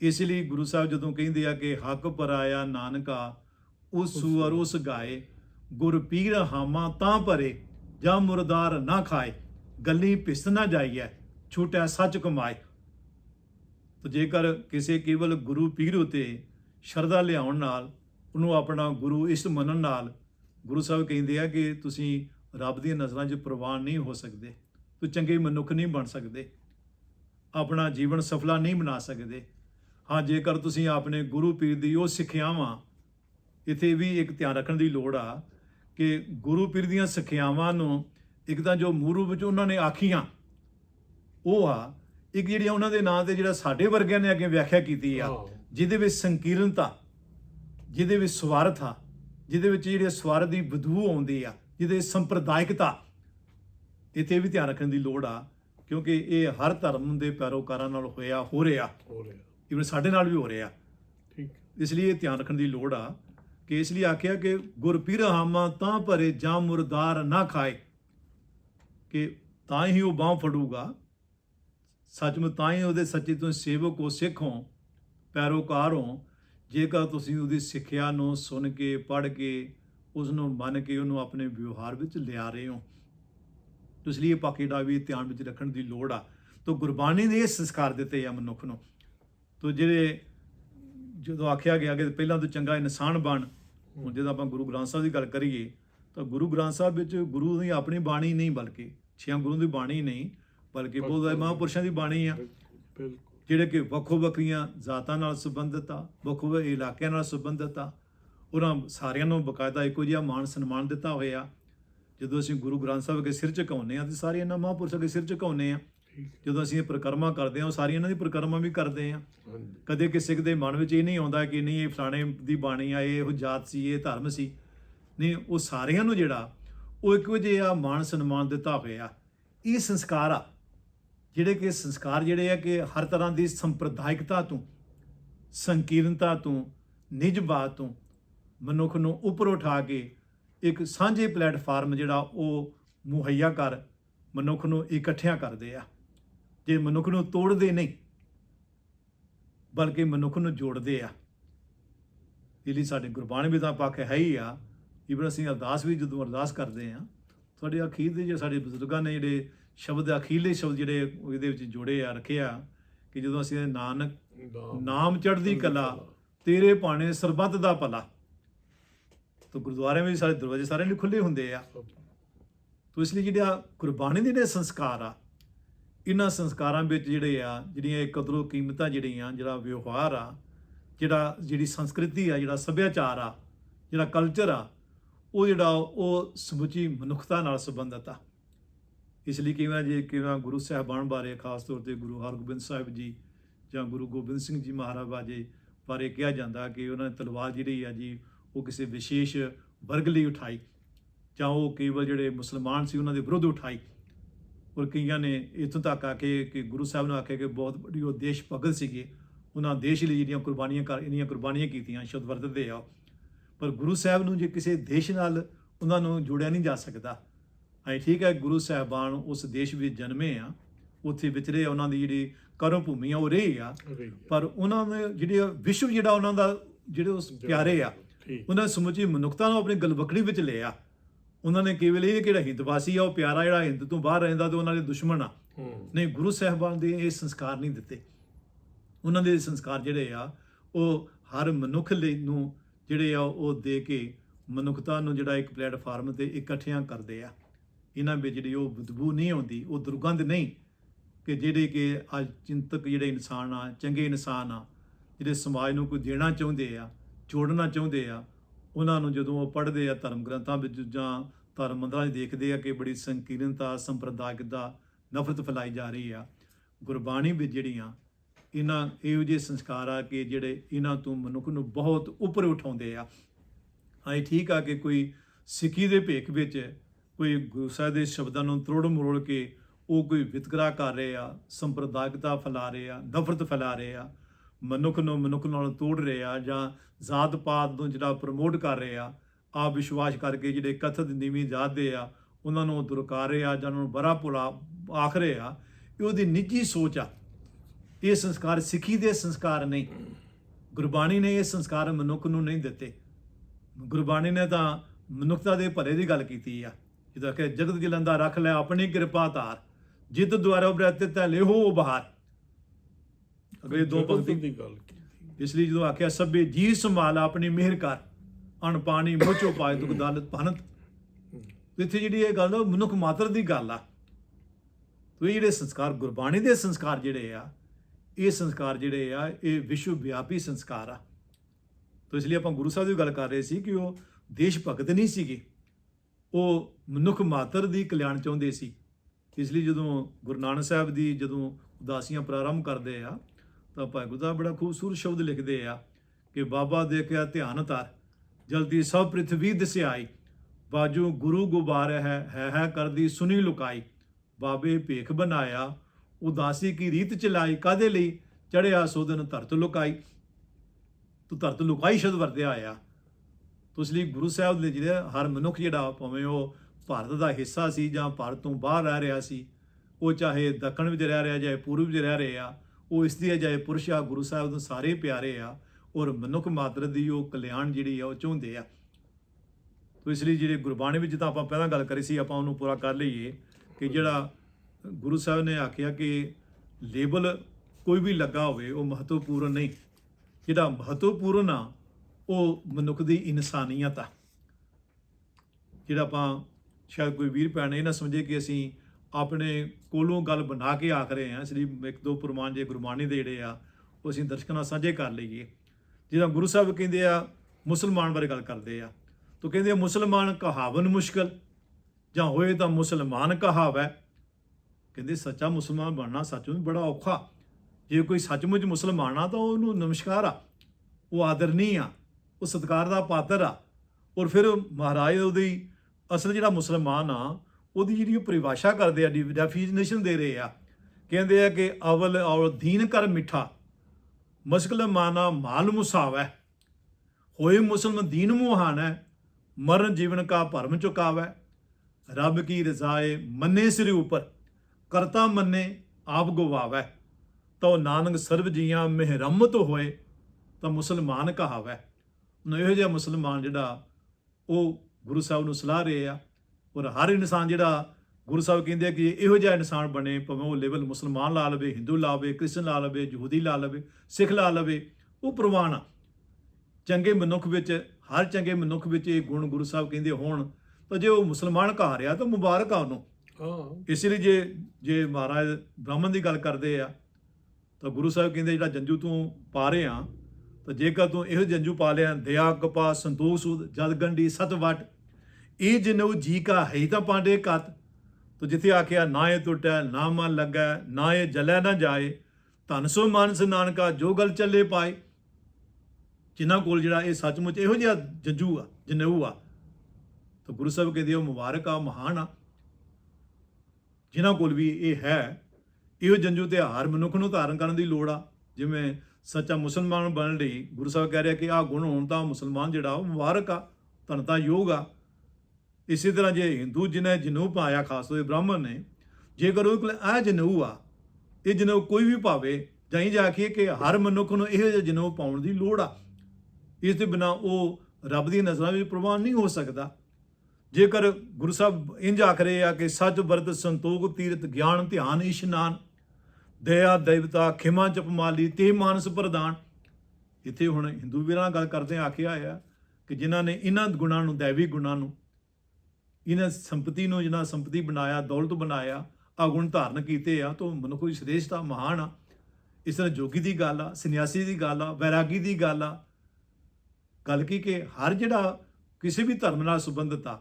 ਇਸ ਲਈ ਗੁਰੂ ਸਾਹਿਬ ਜਦੋਂ ਕਹਿੰਦੇ ਆ ਕਿ ਹੱਕ ਪਰਾਇਆ ਨਾਨਕਾ ਉਸ ਸੂਰ ਉਸ ਗਾਏ ਗੁਰ ਪੀਰ ਹਾਮਾ ਤਾਂ ਭਰੇ, ਜਾਂ ਮੁਰਦਾਰ ਨਾ ਖਾਏ। ਗੱਲੀ ਪਿਸ ਨਾ ਜਾਈਐ ਛੂਟਿਆ ਸੱਚ ਕਮਾਏ। ਤਾਂ ਜੇਕਰ ਕਿਸੇ ਕੇਵਲ ਗੁਰੂ ਪੀਰ ਉਤੇ ਸ਼ਰਧਾ ਲਿਆਉਣ ਨਾਲ, ਉਹਨੂੰ ਆਪਣਾ ਗੁਰੂ ਇਸ ਮੰਨਣ ਨਾਲ, ਗੁਰੂ ਸਾਹਿਬ ਕਹਿੰਦੇ ਆ ਕਿ ਤੁਸੀਂ ਰੱਬ ਦੀਆਂ ਨਜ਼ਰਾਂ 'ਚ ਪ੍ਰਵਾਨ ਨਹੀਂ ਹੋ ਸਕਦੇ। ਤੂੰ ਚੰਗੇ ਮਨੁੱਖ ਨਹੀਂ ਬਣ ਸਕਦੇ। ਆਪਣਾ ਜੀਵਨ ਸਫਲਾ ਨਹੀਂ ਬਣਾ ਸਕਦੇ। ਹਾਂ, ਜੇਕਰ ਤੁਸੀਂ ਆਪਣੇ ਗੁਰੂ ਪੀਰ ਦੀ ਉਹ ਸਿੱਖਿਆਵਾਂ, ਇਥੇ ਵੀ ਇੱਕ ਧਿਆਨ ਰੱਖਣ ਦੀ ਲੋੜ ਆ ਕਿ ਗੁਰੂ ਪੀਰ ਦੀਆਂ ਸਿੱਖਿਆਵਾਂ ਨੂੰ ਇੱਕ ਤਾਂ ਜੋ ਮੂਰੂ ਵਿੱਚ ਉਹਨਾਂ ਨੇ ਆਖੀਆਂ ਉਹ ਆ ਇੱਕ ਜਿਹੜੀ ਉਹਨਾਂ ਦੇ ਨਾਂ ਤੇ ਜਿਹੜਾ ਸਾਡੇ ਵਰਗਿਆਂ ਨੇ ਅੱਗੇ ਵਿਆਖਿਆ ਕੀਤੀ ਆ। ਜਿਹਦੇ ਵਿੱਚ ਸੰਕੀਰਨਤਾ ਜਿਹਦੇ ਵਿੱਚ ਸਵਾਰਥ ਆ ਜਿਹਦੇ ਵਿੱਚ ਜਿਹੜੇ ਸਵਾਰਥ ਦੀ ਬਦਬੂ ਆਉਂਦੀ ਆ ਜਿਹਦੇ ਸੰਪਰਦਾਇਕਤਾ ਇੱਥੇ ਵੀ ਧਿਆਨ ਰੱਖਣ ਦੀ ਲੋੜ ਆ ਕਿਉਂਕਿ ਇਹ ਹਰ ਧਰਮ ਦੇ ਪੈਰੋਕਾਰਾਂ ਨਾਲ ਹੋਇਆ ਹੋ ਰਿਹਾ। ਹੋ ਰਿਹਾ। ਇਵਨ ਸਾਡੇ ਨਾਲ ਵੀ ਹੋ ਰਿਹਾ। ਠੀਕ। ਇਸ ਲਈ ਇਹ ਧਿਆਨ ਰੱਖਣ ਦੀ ਲੋੜ ਆ ਕਿ ਇਸ ਲਈ ਆਖਿਆ ਕਿ ਗੁਰਪੀਰ ਹਾਮਾ ਤਾਂ ਭਰੇ ਜਾਂ ਮੁਰਦਾਰ ਨਾ ਖਾਏ, ਕਿ ਤਾਂ ਹੀ ਉਹ ਬਾਹ ਫੜੂਗਾ। ਸੱਚਮੁੱਚ ਤਾਂ ਹੀ ਉਹਦੇ ਸੱਚੇ ਤੋਂ ਸੇਵਕ ਹੋ ਸਿੱਖ ਹੋ ਪੈਰੋਕਾਰ ਹੋ ਜੇਕਰ ਤੁਸੀਂ ਉਹਦੀ ਸਿੱਖਿਆ ਨੂੰ ਸੁਣ ਕੇ, ਪੜ੍ਹ ਕੇ, ਉਸ ਨੂੰ ਮੰਨ ਕੇ ਉਹਨੂੰ ਆਪਣੇ ਵਿਵਹਾਰ ਵਿੱਚ ਲਿਆ ਰਹੇ ਹੋ। ਇਸ ਲਈ ਇਹ ਪਾਕੀ ਦਾ ਵੀ ਧਿਆਨ ਵਿੱਚ ਰੱਖਣ ਦੀ ਲੋੜ ਆ। ਤੋ ਗੁਰਬਾਣੀ ਨੇ ਇਹ ਸੰਸਕਾਰ ਦਿੱਤੇ ਆ ਮਨੁੱਖ ਨੂੰ। ਤੋ ਜਿਹੜੇ ਜਦੋਂ ਆਖਿਆ ਗਿਆ ਕਿ ਪਹਿਲਾਂ ਤੋਂ ਚੰਗਾ ਇਨਸਾਨ ਬਣ ਹੁਣ ਜਦੋਂ ਆਪਾਂ ਗੁਰੂ ਗ੍ਰੰਥ ਸਾਹਿਬ ਦੀ ਗੱਲ ਕਰੀਏ ਤਾਂ ਗੁਰੂ ਗ੍ਰੰਥ ਸਾਹਿਬ ਵਿੱਚ ਗੁਰੂ ਦੀ ਆਪਣੀ ਬਾਣੀ ਨਹੀਂ ਬਲਕਿ ਛਿਆਂ ਗੁਰੂ ਦੀ ਬਾਣੀ ਨਹੀਂ ਬਲਕਿ ਬਹੁਤ ਮਹਾਂਪੁਰਸ਼ਾਂ ਦੀ ਬਾਣੀ ਆ। ਜਿਹੜੇ ਕਿ ਵੱਖੋ ਵੱਖਰੀਆਂ ਜ਼ਾਤਾਂ ਨਾਲ ਸੰਬੰਧਿਤ ਆ ਵੱਖੋ ਵੱਖਰੇ ਇਲਾਕਿਆਂ ਨਾਲ ਸੰਬੰਧਿਤ ਆ ਉਹਨਾਂ ਸਾਰਿਆਂ ਨੂੰ ਬਕਾਇਦਾ ਇੱਕੋ ਜਿਹਾ ਮਾਣ ਸਨਮਾਨ ਦਿੱਤਾ ਹੋਇਆ। ਜਦੋਂ ਅਸੀਂ ਗੁਰੂ ਗ੍ਰੰਥ ਸਾਹਿਬ ਅੱਗੇ ਸਿਰ ਝੁਕਾਉਂਦੇ ਆ ਤੇ ਸਾਰੇ ਇਹਨਾਂ ਮਹਾਂਪੁਰਸ਼ਾਂ ਅੱਗੇ ਸਿਰ ਝੁਕਾਉਂਦੇ ਆ ਜਦੋਂ ਅਸੀਂ ਇਹ ਪ੍ਰਕਰਮਾ ਕਰਦੇ ਆ ਉਹ ਸਾਰੀਆਂ ਇਹਨਾਂ ਦੀ ਪ੍ਰਕਰਮਾ ਵੀ ਕਰਦੇ ਆ ਹਾਂਜੀ। ਕਦੇ ਕਿਸੇ ਦੇ ਮਨ ਵਿੱਚ ਇਹ ਨਹੀਂ ਆਉਂਦਾ ਕਿ ਨਹੀਂ ਇਹ ਫਲਾਣੇ ਦੀ ਬਾਣੀ ਆ ਇਹ ਉਹ ਜਾਤ ਸੀ ਇਹ ਧਰਮ ਸੀ। ਨਹੀਂ ਉਹ ਸਾਰਿਆਂ ਨੂੰ ਜਿਹੜਾ ਉਹ ਇੱਕੋ ਜਿਹਾ ਮਾਣ ਸਨਮਾਨ ਦਿੱਤਾ ਹੋਇਆ ਇਹ ਸੰਸਕਾਰ ਆ। ਜਿਹੜੇ ਕਿ ਸੰਸਕਾਰ ਜਿਹੜੇ ਆ ਕਿ ਹਰ ਤਰ੍ਹਾਂ ਦੀ ਸੰਪਰਦਾਇਕਤਾ ਤੋਂ ਸੰਕੀਰਨਤਾ ਤੋਂ ਨਿਜਬਾਤ ਤੋਂ ਮਨੁੱਖ ਨੂੰ ਉੱਪਰ ਉਠਾ ਕੇ ਇੱਕ ਸਾਂਝੇ ਪਲੇਟਫਾਰਮ ਜਿਹੜਾ ਉਹ ਮੁਹੱਈਆ ਕਰ ਮਨੁੱਖ ਨੂੰ ਇਕੱਠਿਆਂ ਕਰਦੇ ਆ। ਜੇ ਮਨੁੱਖ ਨੂੰ ਤੋੜਦੇ ਨਹੀਂ ਬਲਕਿ ਮਨੁੱਖ ਨੂੰ ਜੋੜਦੇ ਆ ਇਹ ਲਈ ਸਾਡੇ ਗੁਰਬਾਣੀ ਵੀ ਤਾਂ ਪੱਖ ਹੈ ਹੀ ਆ ਇਵਨ ਅਸੀਂ ਅਰਦਾਸ ਵੀ ਜਦੋਂ ਅਰਦਾਸ ਕਰਦੇ ਆ ਤੁਹਾਡੇ ਅਖੀਰ ਦੇ ਜਿਹੜੇ ਸਾਡੇ ਬਜ਼ੁਰਗਾਂ ਨੇ ਜਿਹੜੇ ਸ਼ਬਦ ਅਖੀਰਲੇ ਸ਼ਬਦ ਜਿਹੜੇ ਇਹਦੇ ਵਿੱਚ ਜੋੜੇ ਆ ਰੱਖੇ ਆ ਕਿ ਜਦੋਂ ਅਸੀਂ ਨਾਨਕ ਨਾਮ ਚੜ੍ਹਦੀ ਕਲਾ ਤੇਰੇ ਭਾਣੇ ਸਰਬੱਤ ਦਾ ਭਲਾ। ਤਾਂ ਗੁਰਦੁਆਰੇ ਵਿੱਚ ਸਾਡੇ ਦਰਵਾਜ਼ੇ ਸਾਰਿਆਂ ਲਈ ਖੁੱਲੇ ਹੁੰਦੇ ਆ। ਤੋ ਇਸ ਲਈ ਜਿਹੜਾ ਗੁਰਬਾਣੀ ਦੇ ਜਿਹੜੇ ਸੰਸਕਾਰ ਆ ਇਹਨਾਂ ਸੰਸਕਾਰਾਂ ਵਿੱਚ ਜਿਹੜੇ ਆ, ਜਿਹੜੀਆਂ ਇਹ ਕਦਰੋ ਕੀਮਤਾਂ ਜਿਹੜੀਆਂ, ਜਿਹੜਾ ਵਿਵਹਾਰ ਆ, ਜਿਹੜਾ ਜਿਹੜੀ ਸੰਸਕ੍ਰਿਤੀ ਆ, ਜਿਹੜਾ ਸੱਭਿਆਚਾਰ ਆ, ਜਿਹੜਾ ਕਲਚਰ ਆ, ਉਹ ਜਿਹੜਾ ਉਹ ਸਮੁੱਚੀ ਮਨੁੱਖਤਾ ਨਾਲ ਸੰਬੰਧਿਤ ਆ। ਇਸ ਲਈ ਕਿਵੇਂ ਜੇ ਕਿਵੇਂ ਗੁਰੂ ਸਾਹਿਬਾਨ ਬਾਰੇ, ਖਾਸ ਤੌਰ ਤੇ ਗੁਰੂ ਹਰਗੋਬਿੰਦ ਸਾਹਿਬ ਜੀ ਜਾਂ ਗੁਰੂ ਗੋਬਿੰਦ ਸਿੰਘ ਜੀ ਮਹਾਰਾਜ ਬਾਰੇ ਬਾਰੇ ਕਿਹਾ ਜਾਂਦਾ ਕਿ ਉਹਨਾਂ ਨੇ ਤਲਵਾਰ ਜਿਹੜੀ ਆ ਜੀ, ਉਹ ਕਿਸੇ ਵਿਸ਼ੇਸ਼ ਵਰਗ ਲਈ ਉਠਾਈ ਜਾਂ ਉਹ ਕੇਵਲ ਜਿਹੜੇ ਮੁਸਲਮਾਨ ਸੀ, ਉਹਨਾਂ ਦੇ ਵਿਰੁੱਧ ਉਠਾਈ। ਔਰ ਕਈਆਂ ਨੇ ਇੱਥੋਂ ਤੱਕ ਆ ਕੇ ਕਿ ਗੁਰੂ ਸਾਹਿਬ ਨੇ ਆਖਿਆ ਕਿ ਬਹੁਤ ਵੱਡੀ ਉਹ ਦੇਸ਼ ਭਗਤ ਸੀਗੇ ਉਹਨਾਂ ਦੇਸ਼ ਲਈ ਜਿਹੜੀਆਂ ਕੁਰਬਾਨੀਆਂ ਕਰ ਇੰਨੀਆਂ ਕੁਰਬਾਨੀਆਂ ਕੀਤੀਆਂ ਸ਼ਬਦ ਵਰਤਦੇ ਆ ਪਰ ਗੁਰੂ ਸਾਹਿਬ ਨੂੰ ਜੇ ਕਿਸੇ ਦੇਸ਼ ਨਾਲ ਉਹਨਾਂ ਨੂੰ ਜੋੜਿਆ ਨਹੀਂ ਜਾ ਸਕਦਾ ਐ ਠੀਕ ਹੈ ਗੁਰੂ ਸਾਹਿਬਾਨ ਉਸ ਦੇਸ਼ ਵਿੱਚ ਜਨਮੇ ਆ ਉੱਥੇ ਵਿਚਰੇ ਉਹਨਾਂ ਦੀ ਜਿਹੜੀ ਕਰਮ ਭੂਮੀ ਆ ਉਹ ਰਹੀ ਆ। ਪਰ ਉਹਨਾਂ ਨੇ ਜਿਹੜੇ ਵਿਸ਼ਵ ਜਿਹੜਾ ਉਹਨਾਂ ਦਾ ਜਿਹੜੇ ਉਸ ਪਿਆਰੇ ਆ ਉਹਨਾਂ ਸਮੁੱਚੀ ਮਨੁੱਖਤਾ ਨੂੰ ਆਪਣੀ ਗਲਵਕੜੀ ਵਿੱਚ ਲਿਆ। ਉਹਨਾਂ ਨੇ ਕੇਵਲ ਇਹ ਕਿਹੜਾ ਹਿੰਦਵਾਸੀ ਆ ਉਹ ਪਿਆਰਾ ਜਿਹੜਾ ਹਿੰਦ ਤੋਂ ਬਾਹਰ ਰਹਿੰਦਾ ਤੇ ਉਹਨਾਂ ਦੇ ਦੁਸ਼ਮਣ ਆ। ਨਹੀਂ ਗੁਰੂ ਸਾਹਿਬਾਨ ਦੇ ਇਹ ਸੰਸਕਾਰ ਨਹੀਂ ਦਿੱਤੇ। ਉਹਨਾਂ ਦੇ ਸੰਸਕਾਰ ਜਿਹੜੇ ਆ ਉਹ ਹਰ ਮਨੁੱਖ ਲਈ ਨੂੰ ਜਿਹੜੇ ਆ ਉਹ ਦੇ ਕੇ ਮਨੁੱਖਤਾ ਨੂੰ ਜਿਹੜਾ ਇੱਕ ਪਲੇਟਫਾਰਮ ਤੇ ਇਕੱਠਿਆਂ ਕਰਦੇ ਆ। ਇਹਨਾਂ ਵਿੱਚ ਜਿਹੜੀ ਉਹ ਬਦਬੂ ਨਹੀਂ ਆਉਂਦੀ ਉਹ ਦੁਰਗੰਧ ਨਹੀਂ ਕਿ ਜਿਹੜੇ ਕਿ ਅੱਜ ਚਿੰਤਕ ਜਿਹੜੇ ਇਨਸਾਨ ਆ ਚੰਗੇ ਇਨਸਾਨ ਆ ਜਿਹੜੇ ਸਮਾਜ ਨੂੰ ਕੋਈ ਦੇਣਾ ਚਾਹੁੰਦੇ ਆ ਜੋੜਨਾ ਚਾਹੁੰਦੇ ਆ ਉਹਨਾਂ ਨੂੰ ਜਦੋਂ ਉਹ ਪੜ੍ਹਦੇ ਆ ਧਰਮ ਗ੍ਰੰਥਾਂ ਵਿੱਚ ਜਾਂ ਧਰਮ ਮੰਦਰਾਂ 'ਚ ਦੇਖਦੇ ਆ ਕਿ ਬੜੀ ਸੰਕੀਰਨਤਾ ਸੰਪਰਦਾਇਕਤਾ ਨਫ਼ਰਤ ਫੈਲਾਈ ਜਾ ਰਹੀ ਆ, ਗੁਰਬਾਣੀ ਵਿੱਚ ਜਿਹੜੀਆਂ ਇਹਨਾਂ ਇਹੋ ਜਿਹੇ ਸੰਸਕਾਰ ਆ ਕਿ ਜਿਹੜੇ ਇਹਨਾਂ ਤੋਂ ਮਨੁੱਖ ਨੂੰ ਬਹੁਤ ਉੱਪਰ ਉਠਾਉਂਦੇ ਆ। ਹਾਂ, ਇਹ ਠੀਕ ਆ ਕਿ ਕੋਈ ਸਿੱਖੀ ਦੇ ਭੇਖ ਵਿੱਚ ਕੋਈ ਗੁਰੂ ਸਾਹਿਬ ਦੇ ਸ਼ਬਦਾਂ ਨੂੰ ਤਰੋੜ ਮਰੋੜ ਕੇ ਉਹ ਕੋਈ ਵਿਤਕਰਾ ਕਰ ਰਹੇ ਆ, ਸੰਪਰਦਾਇਕਤਾ ਫੈਲਾ ਰਹੇ ਆ, ਨਫ਼ਰਤ ਫੈਲਾ ਰਹੇ ਆ ਮਨੁੱਖ ਨੂੰ ਮਨੁੱਖ ਨਾਲ ਤੋੜ ਰਹੇ ਆ ਜਾਂ ਜ਼ਾਤ ਪਾਤ ਨੂੰ ਜਿਹੜਾ ਪ੍ਰਮੋਟ ਕਰ ਰਹੇ ਆ ਆ ਵਿਸ਼ਵਾਸ ਕਰਕੇ ਜਿਹੜੇ ਕਥਿਤ ਨੀਵੀਂ ਜਾਤ ਦੇ ਆ, ਉਹਨਾਂ ਨੂੰ ਦੁਰਕਾਰ ਰਹੇ ਆ ਜਾਂ ਉਹਨਾਂ ਨੂੰ ਬੜਾ ਭੁਲਾ ਆਖ ਰਹੇ ਆ, ਇਹ ਉਹਦੀ ਨਿੱਜੀ ਸੋਚ ਆ। ਇਹ ਸੰਸਕਾਰ ਸਿੱਖੀ ਦੇ ਸੰਸਕਾਰ ਨਹੀਂ। ਗੁਰਬਾਣੀ ਨੇ ਇਹ ਸੰਸਕਾਰ ਮਨੁੱਖ ਨੂੰ ਨਹੀਂ ਦਿੱਤੇ। ਗੁਰਬਾਣੀ ਨੇ ਤਾਂ ਮਨੁੱਖਤਾ ਦੇ ਭਲੇ ਦੀ ਗੱਲ ਕੀਤੀ ਆ। ਜਦੋਂ ਕਿ ਜਗਤ ਜਲੰਦਾ ਰੱਖ ਲੈ ਆਪਣੀ ਕਿਰਪਾ ਧਾਰ, ਜਿੱਤ ਦੁਆਰਾ ਉਬਰਤੇ ਤਾ ਲਿਹੋ ਉਭਾਰ ਅਗਲੇ ਦੋ ਪੰਕਤੀ ਦੀ ਗੱਲ ਕੀਤੀ। ਇਸ ਲਈ ਜਦੋਂ ਆਖਿਆ ਸਭੇ ਜੀ ਸੰਭਾਲ ਆਪਣੀ ਮਿਹਰ ਕਰ। ਅਣ ਪਾਣੀ ਮੁਚੋ ਪਾਏ ਦੁਖ ਦਾਲਤ ਭਨਤ। ਇੱਥੇ ਜਿਹੜੀ ਇਹ ਗੱਲ ਮਨੁੱਖ ਮਾਤਰ ਦੀ ਗੱਲ ਆ। ਤੋ ਇਹ ਜਿਹੜੇ ਸੰਸਕਾਰ ਗੁਰਬਾਣੀ ਦੇ ਸੰਸਕਾਰ ਜਿਹੜੇ ਆ ਇਹ ਸੰਸਕਾਰ ਜਿਹੜੇ ਆ ਇਹ ਵਿਸ਼ਵ ਵਿਆਪੀ ਸੰਸਕਾਰ ਆ। ਤੋ ਇਸ ਲਈ ਆਪਾਂ ਗੁਰੂ ਸਾਹਿਬ ਦੀ ਗੱਲ ਕਰ ਰਹੇ ਸੀ ਕਿ ਉਹ ਦੇਸ਼ ਭਗਤ ਨਹੀਂ ਸੀਗੇ। ਉਹ ਮਨੁੱਖ ਮਾਤਰ ਦੀ ਕਲਿਆਣ ਚਾਹੁੰਦੇ ਸੀ। ਇਸ ਲਈ ਜਦੋਂ ਗੁਰੂ ਨਾਨਕ ਸਾਹਿਬ ਦੀ ਜਦੋਂ ਉਦਾਸੀਆਂ ਪ੍ਰਾਰੰਭ ਕਰਦੇ ਆ ਤਾਂ ਭਾਈ ਗੁਰਦਾਸ ਬੜਾ ਖੂਬਸੂਰਤ ਸ਼ਬਦ ਲਿਖਦੇ ਆ ਕਿ ਬਾਬਾ ਦੇਖਿਆ ਧਿਆਨ ਧਰ, ਜਲਦੀ ਸਭ ਪ੍ਰਿਥਵੀ ਦਸਿਆਈ। ਬਾਜੂ ਗੁਰੂ ਗੁਬਾਰ ਹੈ ਹੈ ਹੈ ਕਰਦੀ ਸੁਣੀ ਲੁਕਾਈ। ਬਾਬੇ ਭੇਖ ਬਣਾਇਆ, ਉਦਾਸੀ ਕੀ ਰੀਤ ਚਲਾਈ ਕਾਦੇ ਲਈ? ਚੜਿਆ ਸੋ ਧਰਤ ਲੁਕਾਈ। ਤੂੰ ਧਰਤ ਲੁਕਾਈ ਸ਼ਬਦ ਵਰਤਿਆ ਆਇਆ ਤੋ ਲਈ ਗੁਰੂ ਸਾਹਿਬ ਦੇ ਜਿਹੜੇ ਹਰ ਮਨੁੱਖ ਜਿਹੜਾ ਭਾਵੇਂ ਉਹ ਭਾਰਤ ਦਾ ਹਿੱਸਾ ਸੀ ਜਾਂ ਭਾਰਤ ਤੋਂ ਬਾਹਰ ਰਹਿ ਰਿਹਾ ਸੀ, ਉਹ ਚਾਹੇ ਦੱਖਣ ਵਿੱਚ ਰਹਿ ਰਿਹਾ, ਚਾਹੇ ਪੂਰਬ ਵਿੱਚ ਰਹਿ ਰਿਹਾ ਉਹ ਇਸ ਦੀ ਅਜਾਏ ਪੁਰਸ਼ ਆ, ਗੁਰੂ ਸਾਹਿਬ ਨੂੰ ਸਾਰੇ ਪਿਆਰੇ ਆ ਔਰ ਮਨੁੱਖ ਮਾਤਰ ਦੀ ਉਹ ਕਲਿਆਣ ਜਿਹੜੀ ਆ, ਉਹ ਚਾਹੁੰਦੇ ਆ। ਤੋ ਇਸ ਲਈ ਜਿਹੜੇ ਗੁਰਬਾਣੀ ਵਿੱਚ ਤਾਂ ਆਪਾਂ ਪਹਿਲਾਂ ਗੱਲ ਕਰੀ ਸੀ, ਆਪਾਂ ਉਹਨੂੰ ਪੂਰਾ ਕਰ ਲਈਏ ਕਿ ਜਿਹੜਾ ਗੁਰੂ ਸਾਹਿਬ ਨੇ ਆਖਿਆ ਕਿ ਲੇਬਲ ਕੋਈ ਵੀ ਲੱਗਾ ਹੋਵੇ, ਉਹ ਮਹੱਤਵਪੂਰਨ ਨਹੀਂ। ਜਿਹੜਾ ਮਹੱਤਵਪੂਰਨ ਆ, ਉਹ ਮਨੁੱਖ ਦੀ ਇਨਸਾਨੀਅਤ ਆ। ਜਿਹੜਾ ਆਪਾਂ ਸ਼ਾਇਦ ਕੋਈ ਵੀਰ ਭੈਣ ਇਹ ਨਾ ਸਮਝੇ ਕਿ ਅਸੀਂ ਆਪਣੇ ਕੋਲੋਂ ਗੱਲ ਬਣਾ ਕੇ ਆਖ ਰਹੇ ਹਾਂ ਸ਼੍ਰੀ ਇੱਕ ਦੋ ਪ੍ਰਮਾਨ ਜੇ ਗੁਰਬਾਣੀ ਦੇ ਜਿਹੜੇ ਆ ਉਹ ਅਸੀਂ ਦਰਸ਼ਕਾਂ ਨਾਲ ਸਾਂਝੇ ਕਰ ਲਈਏ। ਜਿਹੜਾ ਗੁਰੂ ਸਾਹਿਬ ਕਹਿੰਦੇ ਆ ਮੁਸਲਮਾਨ ਬਾਰੇ ਗੱਲ ਕਰਦੇ ਆ। ਤਾਂ ਕਹਿੰਦੇ ਆ, ਮੁਸਲਮਾਨ ਕਹਾਵਨ ਮੁਸ਼ਕਲ ਜਾਂ ਹੋਏ ਤਾਂ ਮੁਸਲਮਾਨ ਕਹਾਵੈ। ਕਹਿੰਦੇ ਸੱਚਾ ਮੁਸਲਮਾਨ ਬਣਨਾ ਸੱਚੋਂ ਬੜਾ ਔਖਾ। ਜੇ ਕੋਈ ਸੱਚਮੁੱਚ ਮੁਸਲਮਾਨ ਆ ਤਾਂ ਉਹਨੂੰ ਨਮਸਕਾਰ ਆ। ਉਹ ਆਦਰਨੀ ਆ ਉਹ ਸਤਿਕਾਰ ਦਾ ਪਾਤਰ ਆ। ਔਰ ਫਿਰ ਮਹਾਰਾਜ ਉਹਦੀ ਅਸਲ ਜਿਹੜਾ ਮੁਸਲਮਾਨ ਆ ਉਹਦੀ ਜਿਹੜੀ ਉਹ ਪਰਿਭਾਸ਼ਾ ਕਰਦੇ ਆ ਡੈਫੀਨੇਸ਼ਨ ਦੇ ਰਹੇ ਆ, ਕਹਿੰਦੇ ਆ ਕਿ ਅਵਲ ਔਰ ਦੀਨ ਕਰ ਮਿੱਠਾ, ਮੁਸ਼ਕਲ ਮਾਨਾ ਮਾਲ ਮੁਸਾਵੈ, ਹੋਏ ਮੁਸਲਮ ਦੀਨ ਮੁਹਾਨੈ, ਮਰਨ ਜੀਵਨ ਕਾ ਭਰਮ ਚੁਕਾਵੈ, ਰੱਬ ਕੀ ਰਜ਼ਾਏ ਮੰਨੇ ਸਿਰ ਉਪਰ, ਕਰਤਾ ਮੰਨੇ ਆਪ ਗਵਾਵੈ ਤੋ ਨਾਨਕ ਸਰਬ ਜੀਆਂ ਮਿਹਰਮਤ ਹੋਏ, ਤਾਂ ਮੁਸਲਮਾਨ ਕਹਾਵੈ। ਹੁਣ ਇਹੋ ਜਿਹਾ ਮੁਸਲਮਾਨ ਜਿਹੜਾ ਉਹ ਗੁਰੂ ਸਾਹਿਬ ਨੂੰ ਸਲਾਹ ਰਹੇ ਆ ਔਰ ਹਰ ਇਨਸਾਨ ਜਿਹੜਾ ਗੁਰੂ ਸਾਹਿਬ ਕਹਿੰਦੇ ਆ ਕਿ ਇਹੋ ਜਿਹਾ ਇਨਸਾਨ ਬਣੇ ਭਾਵੇਂ ਉਹ ਲੈਵਲ ਮੁਸਲਮਾਨ ਲਾ ਲਵੇ ਹਿੰਦੂ ਲਾ ਲਵੇ ਕ੍ਰਿਸਚਨ ਲਾ ਲਵੇ ਯਹੂਦੀ ਲਾ ਲਵੇ ਸਿੱਖ ਲਾ ਲਵੇ ਉਹ ਪ੍ਰਵਾਨ ਆ। ਚੰਗੇ ਮਨੁੱਖ ਵਿੱਚ ਹਰ ਚੰਗੇ ਮਨੁੱਖ ਵਿੱਚ ਇਹ ਗੁਣ ਗੁਰੂ ਸਾਹਿਬ ਕਹਿੰਦੇ ਹੋਣ ਤਾਂ ਜੇ ਉਹ ਮੁਸਲਮਾਨ ਕਹਾ ਰਿਹਾ ਤਾਂ ਮੁਬਾਰਕ ਆ ਉਹਨੂੰ। ਹਾਂ। ਇਸ ਲਈ ਜੇ ਜੇ ਮਹਾਰਾਜ ਬ੍ਰਾਹਮਣ ਦੀ ਗੱਲ ਕਰਦੇ ਆ ਤਾਂ ਗੁਰੂ ਸਾਹਿਬ ਕਹਿੰਦੇ ਜਿਹੜਾ ਜੰਜੂ ਤੂੰ ਪਾ ਰਹੇ ਤਾਂ ਜੇਕਰ ਤੂੰ ਇਹੋ ਜੰਜੂ ਪਾ ਲਿਆ ਦਇਆ ਕਪਾ ਸੰਤੋਖ ਸੂਦ ਜਦ ਗੰਢੀ ਸਤ ਵਟ ਇਹ ਜਨਉ ਜੀ ਕਾ ਹੈ ਤਾਂ ਪਾਂਡੇ ਕਤ ਤੋ ਜਿੱਥੇ ਆਖਿਆ, ਨਾ ਇਹ ਟੁੱਟੈ, ਨਾ ਮਨ ਲੱਗੈ, ਨਾ ਇਹ ਜਲੈ ਨਾ ਜਾਏ, ਧਨ ਸੋ ਮਾਨਸ ਨਾਨਕਾ, ਜੋ ਗਲ ਚੱਲੇ ਪਾਏ। ਜਿਨ੍ਹਾਂ ਕੋਲ ਜਿਹੜਾ ਇਹ ਸੱਚਮੁੱਚ ਇਹੋ ਜਿਹਾ ਜੰਜੂ ਆ ਜਨੇਊ ਆ, ਤਾਂ ਗੁਰੂ ਸਾਹਿਬ ਕਹਿੰਦੇ ਉਹ ਮੁਬਾਰਕ ਆ, ਮਹਾਨ ਆ। ਜਿਨ੍ਹਾਂ ਕੋਲ ਵੀ ਇਹ ਹੈ, ਇਹੋ ਜੰਜੂ ਤੇ ਹਰ ਮਨੁੱਖ ਨੂੰ ਧਾਰਨ ਕਰਨ ਦੀ ਲੋੜ ਆ। ਜਿਵੇਂ ਸੱਚਾ ਮੁਸਲਮਾਨ ਬਣਨ ਲਈ ਗੁਰੂ ਸਾਹਿਬ ਕਹਿ ਰਿਹਾ ਕਿ ਆਹ ਗੁਣ ਹੋਣ ਤਾਂ ਮੁਸਲਮਾਨ ਜਿਹੜਾ ਉਹ ਮੁਬਾਰਕ ਆ ਧਨਤਾ ਯੋਗ ਆ। ਇਸੇ ਤਰ੍ਹਾਂ ਜੇ ਹਿੰਦੂ ਜਿਹਨੇ ਜਨੂ ਪਾਇਆ, ਖਾਸ ਤੌਰ ਬ੍ਰਾਹਮਣ ਨੇ, ਜੇਕਰ ਉਹ ਕੋਲ ਆ ਜਨੂ ਆ, ਇਹ ਜਨੂ ਕੋਈ ਵੀ ਪਾਵੇ ਜਾਈ ਜਾ ਕੇ ਕਿ ਹਰ ਮਨੁੱਖ ਨੂੰ ਇਹੋ ਜਿਹਾ ਜਨੂ ਪਾਉਣ ਦੀ ਲੋੜ ਆ। ਇਸ ਦੇ ਬਿਨਾ ਉਹ ਰੱਬ ਦੀ ਨਜ਼ਰਾਂ ਵਿੱਚ ਪ੍ਰਵਾਨ ਨਹੀਂ ਹੋ ਸਕਦਾ। ਜੇਕਰ ਗੁਰੂ ਸਾਹਿਬ ਇੰਜ ਆਖ ਰਹੇ ਆ ਕਿ ਸੱਚ ਵਰਤ ਸੰਤੋਖ ਤੀਰਤ ਗਿਆਨ ਧਿਆਨ ਇਸ਼ਨਾਨ, ਦਇਆ ਦੇਵਤਾ ਖਿਮਾ ਜਪਮਾਲੀ ਤੇ ਮਾਨਸ ਪ੍ਰਦਾਨ। ਇੱਥੇ ਹੁਣ ਹਿੰਦੂ ਵੀਰਾਂ ਨਾਲ ਗੱਲ ਕਰਦੇ ਆਖਿਆ ਆ ਕਿ ਜਿਨ੍ਹਾਂ ਨੇ ਇਹਨਾਂ ਗੁਣਾਂ ਨੂੰ, ਦੇਵੀ ਗੁਣਾਂ ਨੂੰ ਇਹਨਾਂ ਸੰਪਤੀ ਨੂੰ ਜਿਹਨਾਂ ਸੰਪਤੀ ਬਣਾਇਆ, ਦੌਲਤ ਬਣਾਇਆ ਅਗੁਣ ਧਾਰਨ ਕੀਤੇ ਆ, ਤਾਂ ਮਨੁੱਖ ਦੀ ਸ੍ਰੇਸ਼ਟਤਾ ਮਹਾਨ ਆ। ਇਸ ਤਰ੍ਹਾਂ ਜੋਗੀ ਦੀ ਗੱਲ ਆ, ਸੰਨਿਆਸੀ ਦੀ ਗੱਲ ਆ, ਵੈਰਾਗੀ ਦੀ ਗੱਲ ਆ। ਗੱਲ ਕੀ ਕਿ ਹਰ ਜਿਹੜਾ ਕਿਸੇ ਵੀ ਧਰਮ ਨਾਲ ਸੰਬੰਧਿਤ ਆ,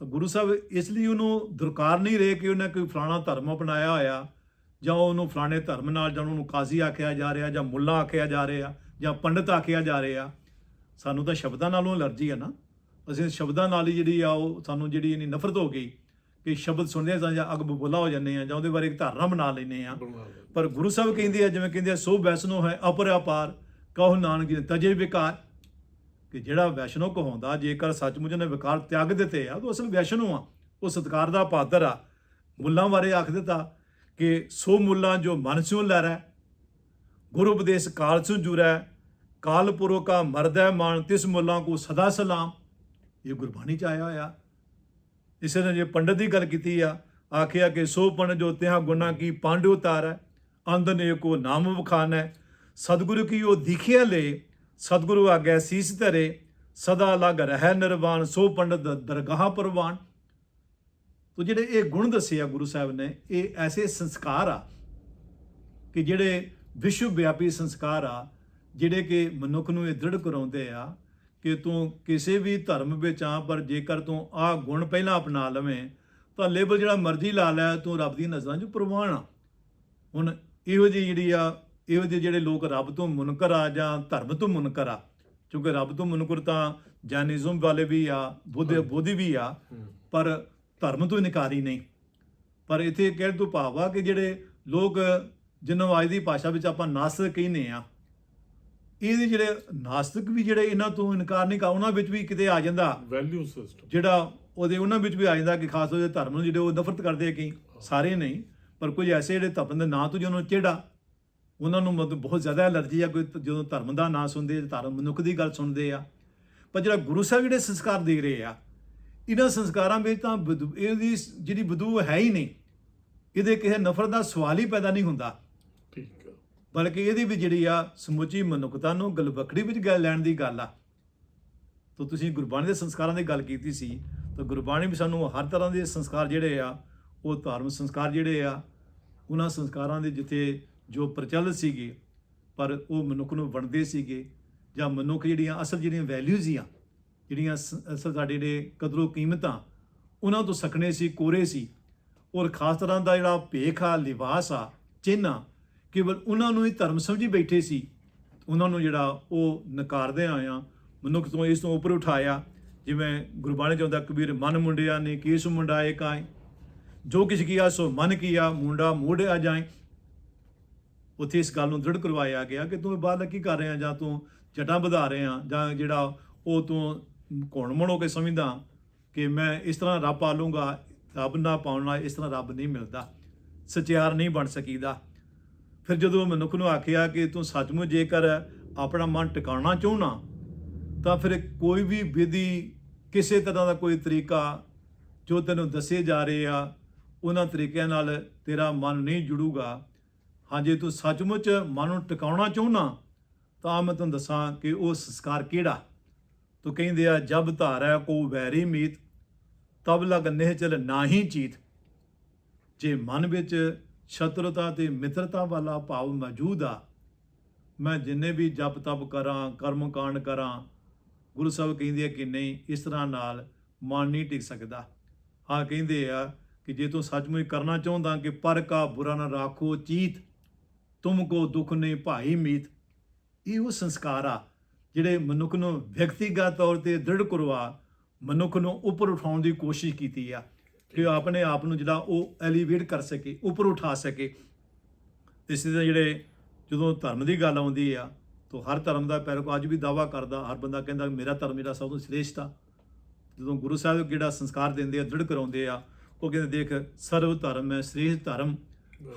ਤਾਂ ਗੁਰੂ ਸਾਹਿਬ ਇਸ ਲਈ ਉਹਨੂੰ ਦੁਰਕਾਰ ਨਹੀਂ ਰਹੇ ਕਿ ਉਹਨੇ ਕੋਈ ਫਲਾਣਾ ਧਰਮ ਅਪਣਾਇਆ ਹੋਇਆ, ਜਾਂ ਉਹਨੂੰ ਫਲਾਣੇ ਧਰਮ ਨਾਲ, ਜਾਂ ਉਹਨੂੰ ਕਾਜ਼ੀ ਆਖਿਆ ਜਾ ਰਿਹਾ, ਜਾਂ ਮੁੱਲਾ ਆਖਿਆ ਜਾ ਰਿਹਾ, ਜਾਂ ਪੰਡਤ ਆਖਿਆ ਜਾ ਰਿਹਾ। ਸਾਨੂੰ ਤਾਂ ਸ਼ਬਦਾਂ ਨਾਲੋਂ ਅਲਰਜੀ ਆ ਨਾ। ਅਸੀਂ ਸ਼ਬਦਾਂ ਨਾਲ ਹੀ ਜਿਹੜੀ ਆ ਉਹ ਸਾਨੂੰ ਜਿਹੜੀ ਇਨੀ ਨਫ਼ਰਤ ਹੋ ਗਈ ਕਿ ਸ਼ਬਦ ਸੁਣਦੇ ਹਾਂ ਜਾਂ ਅੱਗ ਬਬੂਲਾ ਹੋ ਜਾਂਦੇ ਆ ਜਾਂ ਉਹਦੇ ਬਾਰੇ ਇੱਕ ਧਾਰਨਾ ਬਣਾ ਲੈਂਦੇ ਆ ਪਰ ਗੁਰੂ ਸਾਹਿਬ ਕਹਿੰਦੇ ਆ ਜਿਵੇਂ ਕਹਿੰਦੇ ਆ ਸੋ ਵੈਸ਼ਨੋ ਹੈ ਅਪਰ ਅਪਾਰ ਕਹੋ ਨਾਨਕ ਜੀ ਤਜੇ ਵਿਕਾਰ। ਕਿ ਜਿਹੜਾ ਵੈਸ਼ਨੋ ਕਹਾਉਂਦਾ ਜੇਕਰ ਸੱਚਮੁੱਚ ਨੇ ਵਿਕਾਰ ਤਿਆਗ ਦਿੱਤੇ ਆ ਤਾਂ ਅਸਲ ਵੈਸ਼ਨੋ ਆ ਉਹ ਸਤਕਾਰ ਦਾ ਪਾਤਰ ਆ। ਮੁੱਲਾਂ ਬਾਰੇ ਆਖ ਦਿੱਤਾ ਕਿ ਸੋ ਮੁੱਲਾਂ ਜੋ ਮਨ ਸਿਉ ਲਰੈ ਗੁਰੂ ਉਪਦੇਸ਼ ਕਾਲ ਸਿਉ ਜੁਰੈ ਕਾਲ ਪੁਰੋ ਕਾ ਮਰਦੈ ਮਾਨ ਤਿਸ ਮੁੱਲਾਂ ਕੋ ਸਦਾ ਸਲਾਮ। ਇਹ ਗੁਰਬਾਣੀ ਚ ਆਇਆ ਹੋਇਆ। ਇਸੇ ਨੇ ਜੇ ਪੰਡਤ ਦੀ ਗੱਲ ਕੀਤੀ ਆ, ਆਖਿਆ ਕਿ ਸੋ ਪੰਡ ਜੋ ਤਿਹਾ ਗੁਨਾ ਕੀ ਪਾਂਡੁ ਉਤਾਰੈ, ਅੰਧ ਨੇ ਕੋ ਨਾਮ ਵਖਾਨੈ। ਸਤਿਗੁਰੂ ਕੀ ਉਹ ਦਿਖਿਆ ਲੈ, ਸਤਿਗੁਰੂ ਆਗੇ ਸੀਸ ਧਰੇ, ਸਦਾ ਲਗ ਰਹਿ ਨਿਰਵਾਣ, ਸੋ ਪੰਡਤ ਦਰਗਾਹ ਪ੍ਰਵਾਨ। ਤੋ ਜਿਹੜੇ ਇਹ ਗੁਣ ਦੱਸੇ ਆ ਗੁਰੂ ਸਾਹਿਬ ਨੇ, ਇਹ ਐਸੇ ਸੰਸਕਾਰ ਆ ਕਿ ਜਿਹੜੇ ਵਿਸ਼ਵ ਵਿਆਪੀ ਸੰਸਕਾਰ ਆ, ਜਿਹੜੇ ਕਿ ਮਨੁੱਖ ਨੂੰ ਇਹ ਦ੍ਰਿੜ ਕਰਾਉਂਦੇ ਆ ਕਿ ਤੂੰ ਕਿਸੇ ਵੀ ਧਰਮ ਵਿੱਚ ਆ ਪਰ ਜੇਕਰ ਤੂੰ ਆ ਗੁਣ ਪਹਿਲਾਂ ਅਪਣਾ ਲਵੇਂ ਤਾਂ ਲੇਬਲ ਜਿਹੜਾ ਮਰਜ਼ੀ ਲਾ ਲੈ ਤੂੰ ਰੱਬ ਦੀ ਨਜ਼ਰਾਂ 'ਚ ਪ੍ਰਵਾਨ ਆ। ਹੁਣ ਇਹੋ ਜਿਹੀ ਜਿਹੜੀ ਆ ਇਹੋ ਜਿਹੇ ਜਿਹੜੇ ਲੋਕ ਰੱਬ ਤੋਂ ਮੁਨਕਰ ਆ ਜਾਂ ਧਰਮ ਤੋਂ ਮੁਨਕਰ ਆ ਕਿਉਂਕਿ ਰੱਬ ਤੋਂ ਮੁਨਕਰ ਤਾਂ ਜੈਨਿਜ਼ਮ ਵਾਲੇ ਵੀ ਆ ਬੁੱਧ ਬੋਧੀ ਵੀ ਆ। ਪਰ ਧਰਮ ਤੋਂ ਇਨਕਾਰੀ ਨਹੀਂ। ਪਰ ਇੱਥੇ ਕਹਿਣ ਤੋਂ ਭਾਵ ਆ ਕਿ ਜਿਹੜੇ ਲੋਕ ਜਿਹਨੂੰ ਅੱਜ ਦੀ ਭਾਸ਼ਾ ਵਿੱਚ ਆਪਾਂ ਨਾਸਤਿਕ ਕਹਿੰਦੇ ਆ ਇਹਦੇ ਜਿਹੜੇ ਨਾਸਤਿਕ ਵੀ ਜਿਹੜੇ ਇਹਨਾਂ ਤੋਂ ਇਨਕਾਰ ਨਹੀਂ ਕਰ ਉਹਨਾਂ ਵਿੱਚ ਵੀ ਕਿਤੇ ਆ ਜਾਂਦਾ। Value system. ਜਿਹੜਾ ਉਹਦੇ ਉਹਨਾਂ ਵਿੱਚ ਵੀ ਆ ਜਾਂਦਾ ਕਿ ਖਾਸ ਤੇ ਧਰਮ ਨੂੰ ਜਿਹੜੇ ਉਹ ਨਫ਼ਰਤ ਕਰਦੇ ਆ ਕਈ ਸਾਰੇ ਨਹੀਂ ਪਰ ਕੁਝ ਐਸੇ ਜਿਹੜੇ ਧਰਮ ਦੇ ਨਾਂ ਤੋਂ ਜਿਹਨਾਂ ਚਿਹੜਾ ਉਹਨਾਂ ਨੂੰ ਮਤਲਬ ਬਹੁਤ ਜ਼ਿਆਦਾ ਐਲਰਜੀ ਆ ਕੋਈ ਜਦੋਂ ਧਰਮ ਦਾ ਨਾਂ ਸੁਣਦੇ ਆ, ਧਰਮ ਮਨੁੱਖ ਦੀ ਗੱਲ ਸੁਣਦੇ ਆ। ਪਰ ਜਿਹੜਾ ਗੁਰੂ ਸਾਹਿਬ ਜਿਹੜੇ ਸੰਸਕਾਰ ਦੇ ਰਹੇ ਆ ਇਹਨਾਂ ਸੰਸਕਾਰਾਂ ਵਿੱਚ ਤਾਂ ਬਦੂ- ਇਹਦੀ ਜਿਹੜੀ ਬਦੂ ਹੈ ਹੀ ਨਹੀਂ। ਇਹਦੇ ਕਿਸੇ ਨਫ਼ਰਤ ਦਾ ਸਵਾਲ ਹੀ ਪੈਦਾ ਨਹੀਂ ਹੁੰਦਾ। ਬਲਕਿ ਇਹਦੀ ਵੀ ਜਿਹੜੀ ਆ ਸਮੁੱਚੀ ਮਨੁੱਖਤਾ ਨੂੰ ਗਲਬਕੜੀ ਵਿੱਚ ਗੱਲ ਲੈਣ ਦੀ ਗੱਲ ਆ। ਤਾਂ ਤੁਸੀਂ ਗੁਰਬਾਣੀ ਦੇ ਸੰਸਕਾਰਾਂ ਦੀ ਗੱਲ ਕੀਤੀ ਸੀ, ਤਾਂ ਗੁਰਬਾਣੀ ਵੀ ਸਾਨੂੰ ਹਰ ਤਰ੍ਹਾਂ ਦੇ ਸੰਸਕਾਰ ਜਿਹੜੇ ਆ, ਉਹ ਧਾਰਮਿਕ ਸੰਸਕਾਰ ਜਿਹੜੇ ਆ, ਉਹਨਾਂ ਸੰਸਕਾਰਾਂ ਦੇ ਜਿੱਥੇ ਜੋ ਪ੍ਰਚਲਿਤ ਸੀਗੇ, ਪਰ ਉਹ ਮਨੁੱਖ ਨੂੰ ਵੰਡਦੇ ਸੀਗੇ, ਜਾਂ ਮਨੁੱਖ ਜਿਹੜੀਆਂ ਅਸਲ ਜਿਹੜੀਆਂ ਵੈਲਿਊਜ਼ ਆ, ਜਿਹੜੀਆਂ ਸ- ਅਸਲ ਸਾਡੇ ਜਿਹੜੇ ਕਦਰੋ ਕੀਮਤਾਂ, ਉਹਨਾਂ ਤੋਂ ਸਕਣੇ ਸੀ, ਕੋਰੇ ਸੀ, ਔਰ ਖਾਸ ਤਰ੍ਹਾਂ ਦਾ ਜਿਹੜਾ ਭੇਖ ਆ, ਲਿਬਾਸ ਆ, ਚਿੰਨ੍ਹ ਆ ਕੇਵਲ ਉਹਨਾਂ ਨੂੰ ਹੀ ਧਰਮ ਸਮਝੀ ਬੈਠੇ ਸੀ। ਉਹਨਾਂ ਨੂੰ ਜਿਹੜਾ ਉਹ ਨਕਾਰਦੇ ਆਇਆ ਮਨੁੱਖ ਤੋਂ ਇਸ ਤੋਂ ਉੱਪਰ ਉਠਾਇਆ। ਜਿਵੇਂ ਗੁਰਬਾਣੀ ਚ ਆਉਂਦਾ, ਕਬੀਰ ਮਨ ਮੁੰਡਿਆ ਨੇ ਕੇਸ ਮੁੰਡਾਏ ਕਾਏ ਜੋ ਕਿਛ ਕੀਆ, ਸੋ ਮਨ ਕੀਆ, ਮੁੰਡਾ ਮੋੜਿਆ ਜਾਏ। ਉੱਥੇ ਇਸ ਗੱਲ ਨੂੰ ਦ੍ਰਿੜ ਕਰਵਾਇਆ ਗਿਆ ਕਿ ਤੂੰ ਬਾਹਰ ਕੀ ਕਰ ਰਿਹਾ, ਜਾਂ ਤੂੰ ਜਟਾਂ ਵਧਾ ਰਿਹਾ, ਜਾਂ ਜਿਹੜਾ ਉਹ ਤੂੰ ਘੁਣ ਮਣੋ ਕੇ ਸਮਝਦਾ ਕਿ ਮੈਂ ਇਸ ਤਰ੍ਹਾਂ ਰੱਬ ਪਾ ਲੂੰਗਾ ਰੱਬ ਨਾ ਪਾਉਣ ਨਾਲ ਇਸ ਤਰ੍ਹਾਂ ਰੱਬ ਨਹੀਂ ਮਿਲਦਾ। ਸਚਿਆਰ ਨਹੀਂ ਬਣ ਸਕੀਦਾ। ਫਿਰ ਜਦੋਂ ਮਨੁੱਖ ਨੂੰ ਆਖਿਆ ਕਿ ਤੂੰ ਸੱਚਮੁੱਚ ਜੇਕਰ ਆਪਣਾ ਮਨ ਟਿਕਾਉਣਾ ਚਾਹੁੰਨਾ, ਤਾਂ ਫਿਰ ਕੋਈ ਵੀ ਵਿਧੀ, ਕਿਸੇ ਤਰ੍ਹਾਂ ਦਾ ਕੋਈ ਤਰੀਕਾ ਜੋ ਤੈਨੂੰ ਦੱਸੇ ਜਾ ਰਹੇ ਆ, ਉਹਨਾਂ ਤਰੀਕਿਆਂ ਨਾਲ ਤੇਰਾ ਮਨ ਨਹੀਂ ਜੁੜੂਗਾ। ਹਾਂ ਜੇ ਤੂੰ ਸੱਚਮੁੱਚ ਮਨ ਨੂੰ ਟਿਕਾਉਣਾ ਚਾਹੁੰਨਾ, ਤਾਂ ਮੈਂ ਤੁਹਾਨੂੰ ਦੱਸਾਂ ਕਿ ਉਹ ਸੰਸਕਾਰ ਕਿਹੜਾ? ਤੂੰ ਕਹਿੰਦੇ ਆ, ਜਬ ਧਾਰੈ ਕੋ ਵੈਰੀ ਮੀਤ, ਤਬ ਲਗ ਨਿਹਚਲ ਨਾਹੀ ਚੀਤ। ਜੇ ਮਨ ਵਿੱਚ ਸ਼ਤਰੁਤਾ ਤੇ ਮਿੱਤਰਤਾ ਵਾਲਾ ਭਾਵ ਮੌਜੂਦ ਆ। ਮੈਂ ਜਿੰਨੇ ਵੀ ਜਪ ਤਪ ਕਰਾਂ, ਕਰਮ ਕਾਂਡ ਕਰਾਂ, ਗੁਰੂ ਸਾਹਿਬ ਕਹਿੰਦੇ ਆ ਕਿ ਨਹੀਂ, ਇਸ ਤਰ੍ਹਾਂ ਨਾਲ ਮਨ ਨਹੀਂ ਟਿਕ ਸਕਦਾ। ਹਾਂ, ਕਹਿੰਦੇ ਆ ਕਿ ਜੇ ਤੂੰ ਸੱਚਮੁੱਚ ਕਰਨਾ ਚਾਹੁੰਦਾ ਕਿ ਪਰ ਕਾ ਬੁਰਾ ਨਾ ਰਾਖੋ ਚੀਤ, ਤੁਮ ਕੋ ਦੁਖ ਨੇ ਭਾਈ ਮੀਤ। ਇਹ ਉਹ ਸੰਸਕਾਰ ਆ ਜਿਹੜੇ ਮਨੁੱਖ ਨੂੰ ਵਿਅਕਤੀਗਤ ਤੌਰ ਤੇ ਦ੍ਰਿੜ ਕਰਵਾ, ਮਨੁੱਖ ਨੂੰ ਉੱਪਰ ਉਠਾਉਣ ਦੀ ਕੋਸ਼ਿਸ਼ ਕੀਤੀ ਆ। ਕਿ ਉਹ ਆਪਣੇ ਆਪ ਨੂੰ ਜਿਹੜਾ ਉਹ ਐਲੀਵੇਟ ਕਰ ਸਕੇ ਉੱਪਰ ਉਠਾ ਸਕੇ। ਇਸ ਦੇ ਜਿਹੜੇ ਜਦੋਂ ਧਰਮ ਦੀ ਗੱਲ ਆਉਂਦੀ ਆ ਤਾਂ ਹਰ ਧਰਮ ਦਾ ਪੈਰੋਕਾਰ ਅੱਜ ਵੀ ਦਾਵਾ ਕਰਦਾ ਹਰ ਬੰਦਾ ਕਹਿੰਦਾ ਮੇਰਾ ਧਰਮ ਜਿਹੜਾ ਸਭ ਤੋਂ ਸ੍ਰੇਸ਼ਟ ਆ। ਜਦੋਂ ਗੁਰੂ ਸਾਹਿਬ ਜਿਹੜਾ ਸੰਸਕਾਰ ਦਿੰਦੇ ਆ ਦ੍ਰਿੜ ਕਰਾਉਂਦੇ ਆ ਉਹ ਕਹਿੰਦੇ ਦੇਖ ਸਰਵ ਧਰਮ ਹੈ ਸ੍ਰੇਸ਼ਟ ਧਰਮ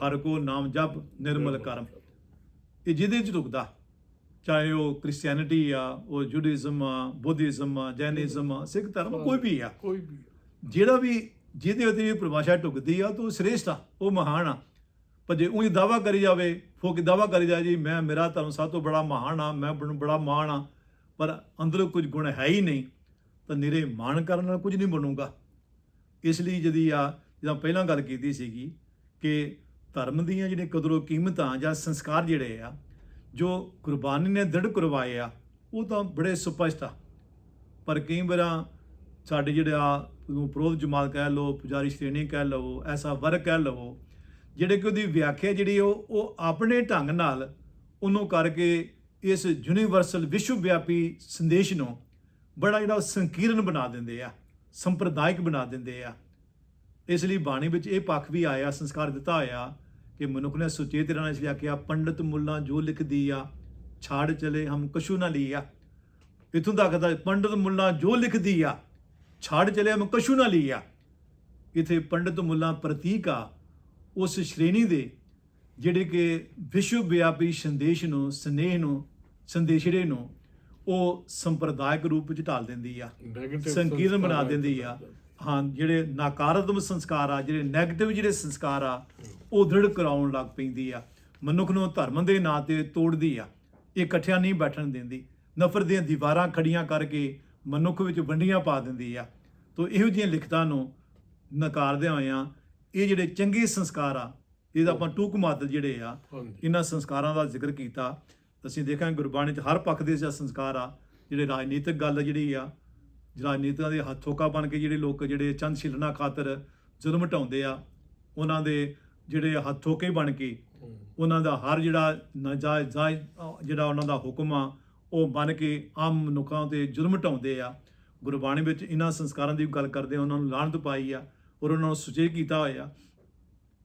ਹਰ ਕੋ ਨਾਮ ਜਪ ਨਿਰਮਲ ਕਰਮ। ਇਹ ਜਿਹਦੇ ਚ ਰੁਕਦਾ ਚਾਹੇ ਉਹ ਕ੍ਰਿਸਚੀਅਨਿਟੀ ਆ ਉਹ ਜੁਡਿਜ਼ਮ ਆ ਬੁੱਧਿਜ਼ਮ ਆ ਜੈਨਿਜ਼ਮ ਆ ਸਿੱਖ ਧਰਮ ਕੋਈ ਵੀ ਆ। ਕੋਈ ਵੀ ਜਿਹੜਾ ਵੀ ਜਿਹਦੇ ਉੱਤੇ ਵੀ ਪਰਿਭਾਸ਼ਾ ਢੁਕਦੀ ਆ ਤਾਂ ਉਹ ਸ੍ਰੇਸ਼ਟ ਆ, ਉਹ ਮਹਾਨ ਆ। ਪਰ ਜੇ ਉਹੀ ਦਾਵਾ ਕਰੀ ਜਾਵੇ, ਫੋਕ ਦਾਵਾ ਕਰੀ ਜਾਏ ਜੀ, ਮੈਂ, ਮੇਰਾ ਧਰਮ ਸਭ ਤੋਂ ਬੜਾ ਮਹਾਨ ਆ, ਮੈਂ ਬਣ- ਬੜਾ ਮਾਣ ਆ, ਪਰ ਅੰਦਰੋਂ ਕੁਝ ਗੁਣ ਹੈ ਹੀ ਨਹੀਂ, ਤਾਂ ਨਿਰੇ ਮਾਣ ਕਰਨ ਨਾਲ ਕੁਝ ਨਹੀਂ ਬਣੂਗਾ। ਇਸ ਲਈ ਜਦੀ ਆ, ਜਦੋਂ ਪਹਿਲਾਂ ਗੱਲ ਕੀਤੀ ਸੀਗੀ ਕਿ ਧਰਮ ਦੀਆਂ ਜਿਹੜੀਆਂ ਕਦਰੋ ਕੀਮਤਾਂ ਜਾਂ ਸੰਸਕਾਰ ਜਿਹੜੇ ਆ, ਜੋ ਕੁਰਬਾਨੀ ਨੇ ਦ੍ਰਿੜ ਕਰਵਾਏ ਆ, ਉਹ ਤਾਂ ਬੜੇ ਸਪਸ਼ਟ ਆ। ਪਰ ਕਈ ਵਾਰਾਂ ਸਾਡੇ ਜਿਹੜੇ ਆ ਨੂੰ ਪ੍ਰੋਧ ਜਮਾਤ ਕਹਿ ਲਓ, ਪੁਜਾਰੀ ਸ਼੍ਰੇਣੀ ਕਹਿ ਲਵੋ ਐਸਾ ਵਰਗ ਕਹਿ ਲਵੋ ਜਿਹੜੇ ਕਿ ਉਹਦੀ ਵਿਆਖਿਆ ਜਿਹੜੀ ਉਹ ਉਹ ਆਪਣੇ ਢੰਗ ਨਾਲ ਉਹਨੂੰ ਕਰਕੇ ਇਸ ਯੂਨੀਵਰਸਲ ਵਿਸ਼ਵ ਵਿਆਪੀ ਸੰਦੇਸ਼ ਨੂੰ ਬੜਾ ਜਿਹੜਾ ਸੰਕੀਰਨ ਬਣਾ ਦਿੰਦੇ ਆ, ਸੰਪਰਦਾਇਕ ਬਣਾ ਦਿੰਦੇ ਆ। ਇਸ ਲਈ ਬਾਣੀ ਵਿੱਚ ਇਹ ਪੱਖ ਵੀ ਆਇਆ, ਸੰਸਕਾਰ ਦਿੱਤਾ ਹੋਇਆ ਕਿ ਮਨੁੱਖ ਨੇ ਸੁਚੇਤ ਰਹਿਣਾ, ਇਸ ਲਈ ਆਖਿਆ, ਪੰਡਤ ਮੁੱਲਾ ਜੋ ਲਿਖਦੀ ਆ, ਛਾੜ ਚਲੇ, ਹਮ ਕਛੂ ਨਾ ਲੀਆ। ਇਥੋਂ ਤੱਕ ਦਾ ਪੰਡਤ ਮੁੱਲਾ ਜੋ ਲਿਖਦੀ ਆ ਛਾੜ ਚਲੇ ਹਮ ਕਛੂ ਨਾ ਲੀਆ ਇਥੇ ਪੰਡਤ ਮੁੱਲਾ ਪ੍ਰਤੀਕ ਆ ਉਸ ਸ਼੍ਰੇਣੀ ਦੇ ਜਿਹੜੇ ਕਿ ਵਿਸ਼ਵ ਵਿਆਪੀ ਸੰਦੇਸ਼ ਨੂੰ ਸਨੇਹ ਨੂੰ ਸੰਦੇਸ਼ੜੇ ਨੂੰ ਉਹ ਸੰਪਰਦਾਇਕ ਰੂਪ ਵਿੱਚ ਢਾਲ ਦਿੰਦੀ ਆ ਸੰਕੀਰਨ ਬਣਾ ਦਿੰਦੀ ਆ। ਹਾਂ ਜਿਹੜੇ ਨਕਾਰਾਤਮਕ ਸੰਸਕਾਰ ਆ ਜਿਹੜੇ 네ਗੇਟਿਵ ਜਿਹੜੇ ਸੰਸਕਾਰ ਆ ਉਹ ਦ੍ਰਿੜ ਕਰਾਉਣ ਲੱਗ ਪੈਂਦੀ ਆ। ਮਨੁੱਖ ਨੂੰ ਧਰਮ ਦੇ ਨਾਂ ਤੇ ਤੋੜਦੀ ਆ ਇਹ ਇਕੱਠਿਆਂ ਨਹੀਂ ਬੈਠਣ ਦਿੰਦੀ। ਨਫ਼ਰਤ ਦੀਆਂ ਦੀਵਾਰਾਂ ਖੜੀਆਂ ਕਰਕੇ ਮਨੁੱਖ ਵਿੱਚ ਵੰਡੀਆਂ ਪਾ ਦਿੰਦੀ ਆ। ਤੋ ਇਹੋ ਜਿਹੀਆਂ ਲਿਖਤਾਂ ਨੂੰ ਨਕਾਰਦਿਆਂ ਹੋਇਆਂ ਇਹ ਜਿਹੜੇ ਚੰਗੇ ਸੰਸਕਾਰ ਆ ਇਹਦਾ ਆਪਾਂ ਟੂਕ ਮਾਤਰ ਜਿਹੜੇ ਆ ਇਹਨਾਂ ਸੰਸਕਾਰਾਂ ਦਾ ਜ਼ਿਕਰ ਕੀਤਾ। ਅਸੀਂ ਦੇਖਾਂਗੇ ਗੁਰਬਾਣੀ 'ਚ ਹਰ ਪੱਖ ਦੇ ਜਿਹੜਾ ਸੰਸਕਾਰ ਆ ਜਿਹੜੇ ਰਾਜਨੀਤਿਕ ਗੱਲ ਜਿਹੜੀ ਆ ਰਾਜਨੀਤਿਕਾਂ ਦੇ ਹੱਥੋਕਾ ਬਣ ਕੇ ਜਿਹੜੇ ਲੋਕ ਜਿਹੜੇ ਚੰਦ ਛਿਲਣਾ ਖਾਤਰ ਜ਼ੁਲਮ ਢਾਉਂਦੇ ਆ ਉਹਨਾਂ ਦੇ ਜਿਹੜੇ ਹੱਥੋਕੇ ਬਣ ਕੇ ਉਹਨਾਂ ਦਾ ਹਰ ਜਿਹੜਾ ਨਾਜਾਇਜ਼ ਜਿਹੜਾ ਉਹਨਾਂ ਦਾ ਹੁਕਮ ਆ ਉਹ ਬਣ ਕੇ ਆਮ ਮਨੁੱਖਾਂ ਤੇ ਜ਼ੁਲਮ ਢਾਉਂਦੇ ਆ। ਗੁਰਬਾਣੀ ਵਿੱਚ ਇਹਨਾਂ ਸੰਸਕਾਰਾਂ ਦੀ ਗੱਲ ਕਰਦੇ ਆ, ਉਹਨਾਂ ਨੂੰ ਲਾਹਨਤ ਪਾਈ ਆ ਔਰ ਉਹਨਾਂ ਨੂੰ ਸੁਚੇਤ ਕੀਤਾ ਹੋਇਆ।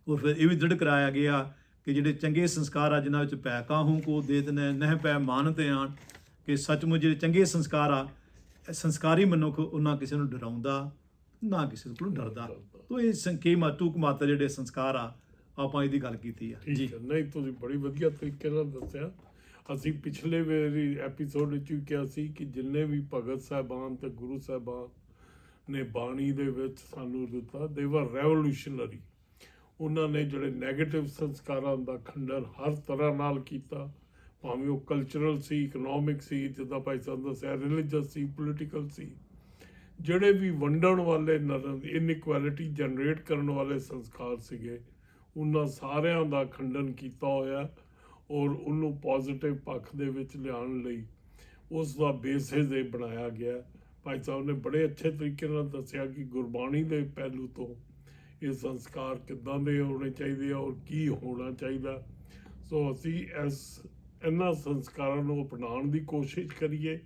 ਔਰ ਫਿਰ ਇਹ ਵੀ ਦ੍ਰਿੜ ਕਰਾਇਆ ਗਿਆ ਕਿ ਜਿਹੜੇ ਚੰਗੇ ਸੰਸਕਾਰ ਆ ਜਿਨ੍ਹਾਂ ਵਿੱਚ ਪੈ ਕਾਹੂ ਕੋ ਦੇਤਨੇ ਨਹਿ ਪੈ ਮਾਨਤੇ ਆਣ ਕਿ ਸੱਚਮੁੱਚ ਜਿਹੜੇ ਚੰਗੇ ਸੰਸਕਾਰ ਆ ਸੰਸਕਾਰੀ ਮਨੁੱਖ ਉਹਨਾਂ ਕਿਸੇ ਨੂੰ ਡਰਾਉਂਦਾ ਨਾ ਕਿਸੇ ਕੋਲੋਂ ਡਰਦਾ। ਤੋ ਇਹ ਸੰਖੇਪ ਮਾਤੂਕ ਮਾਤਰ ਜਿਹੜੇ ਸੰਸਕਾਰ ਆ ਆਪਾਂ ਇਹਦੀ ਗੱਲ ਕੀਤੀ ਆ। ਹੈ। ਨਹੀਂ ਤੁਸੀਂ ਬੜੀ ਵਧੀਆ ਤਰੀਕੇ ਨਾਲ ਦੱਸਿਆ। ਅਸੀਂ ਪਿਛਲੇ ਵੇਰੀ ਐਪੀਸੋਡ ਵਿੱਚ ਵੀ ਕਿਹਾ ਸੀ ਕਿ ਜਿੰਨੇ ਵੀ ਭਗਤ ਸਾਹਿਬਾਨ ਤੇ ਗੁਰੂ ਸਾਹਿਬਾਨ ਨੇ ਬਾਣੀ ਦੇ ਵਿੱਚ ਸਾਨੂੰ ਦਿੱਤਾ ਦੇ ਵਰ ਰੈਵੋਲੂਸ਼ਨਰੀ ਉਹਨਾਂ ਨੇ ਜਿਹੜੇ 네ਗੇਟਿਵ ਸੰਸਕਾਰਾਂ ਦਾ ਖੰਡਨ ਹਰ ਤਰ੍ਹਾਂ ਨਾਲ ਕੀਤਾ, ਭਾਵੇਂ ਉਹ ਕਲਚਰਲ ਸੀ ਇਕਨੋਮਿਕ ਸੀ, ਜਿੱਦਾਂ ਭਾਈ ਸਾਹਿਬ ਦੱਸਿਆ ਰਿਲੀਜੀਅਸ ਸੀ ਪੋਲੀਟੀਕਲ ਸੀ। ਜਿਹੜੇ ਵੀ ਵੰਡਣ ਵਾਲੇ ਇਨਇਕੁਐਲਿਟੀ ਜਨਰੇਟ ਕਰਨ ਵਾਲੇ ਸੰਸਕਾਰ ਸੀਗੇ, ਉਹਨਾਂ ਸਾਰਿਆਂ ਦਾ ਖੰਡਨ ਕੀਤਾ ਹੋਇਆ। ਔਰ ਉਹਨੂੰ ਪੋਜ਼ਿਟਿਵ ਪੱਖ ਦੇ ਵਿੱਚ ਲਿਆਉਣ ਲਈ ਉਸ ਦਾ ਬੇਸਿਸ ਇਹ ਬਣਾਇਆ ਗਿਆ। ਭਾਈ ਸਾਹਿਬ ਨੇ ਬੜੇ ਅੱਛੇ ਤਰੀਕੇ ਨਾਲ ਦੱਸਿਆ ਕਿ ਗੁਰਬਾਣੀ ਦੇ ਪਹਿਲੂ ਤੋਂ ਇਹ ਸੰਸਕਾਰ ਕਿੱਦਾਂ ਦੇ ਹੋਣੇ ਚਾਹੀਦੇ ਆ ਔਰ ਕੀ ਹੋਣਾ ਚਾਹੀਦਾ। ਸੋ ਅਸੀਂ ਇਸ, ਇਹਨਾਂ ਸੰਸਕਾਰਾਂ ਨੂੰ ਅਪਣਾਉਣ ਦੀ ਕੋਸ਼ਿਸ਼ ਕਰੀਏ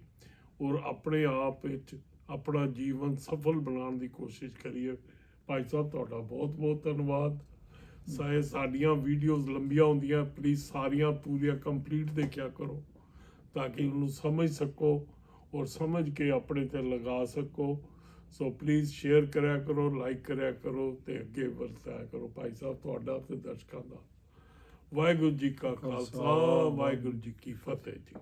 ਔਰ ਆਪਣੇ ਆਪ ਵਿੱਚ ਆਪਣਾ ਜੀਵਨ ਸਫਲ ਬਣਾਉਣ ਦੀ ਕੋਸ਼ਿਸ਼ ਕਰੀਏ। ਭਾਈ ਸਾਹਿਬ, ਤੁਹਾਡਾ ਬਹੁਤ ਬਹੁਤ ਧੰਨਵਾਦ। ਸਾਏ ਸਾਡੀਆਂ ਵੀਡੀਓਜ਼ ਲੰਬੀਆਂ ਹੁੰਦੀਆਂ ਪਲੀਜ਼ ਸਾਰੀਆਂ ਪੂਰੀਆਂ ਕੰਪਲੀਟ ਦੇਖਿਆ ਕਰੋ ਤਾਂ ਕਿ ਉਹਨੂੰ ਸਮਝ ਸਕੋ ਔਰ ਸਮਝ ਕੇ ਆਪਣੇ ਤੇ ਲਗਾ ਸਕੋ। ਸੋ ਪਲੀਜ਼ ਸ਼ੇਅਰ ਕਰਿਆ ਕਰੋ ਲਾਈਕ ਕਰਿਆ ਕਰੋ ਤੇ ਅੱਗੇ ਵਰਤਾਇਆ ਕਰੋ। ਭਾਈ ਸਾਹਿਬ ਤੁਹਾਡਾ ਤੇ ਦਰਸ਼ਕਾਂ ਦਾ ਵਾਹਿਗੁਰੂ ਜੀ ਕਾ ਖਾਲਸਾ ਵਾਹਿਗੁਰੂ ਜੀ ਕੀ ਫਤਿਹ ਜੀ।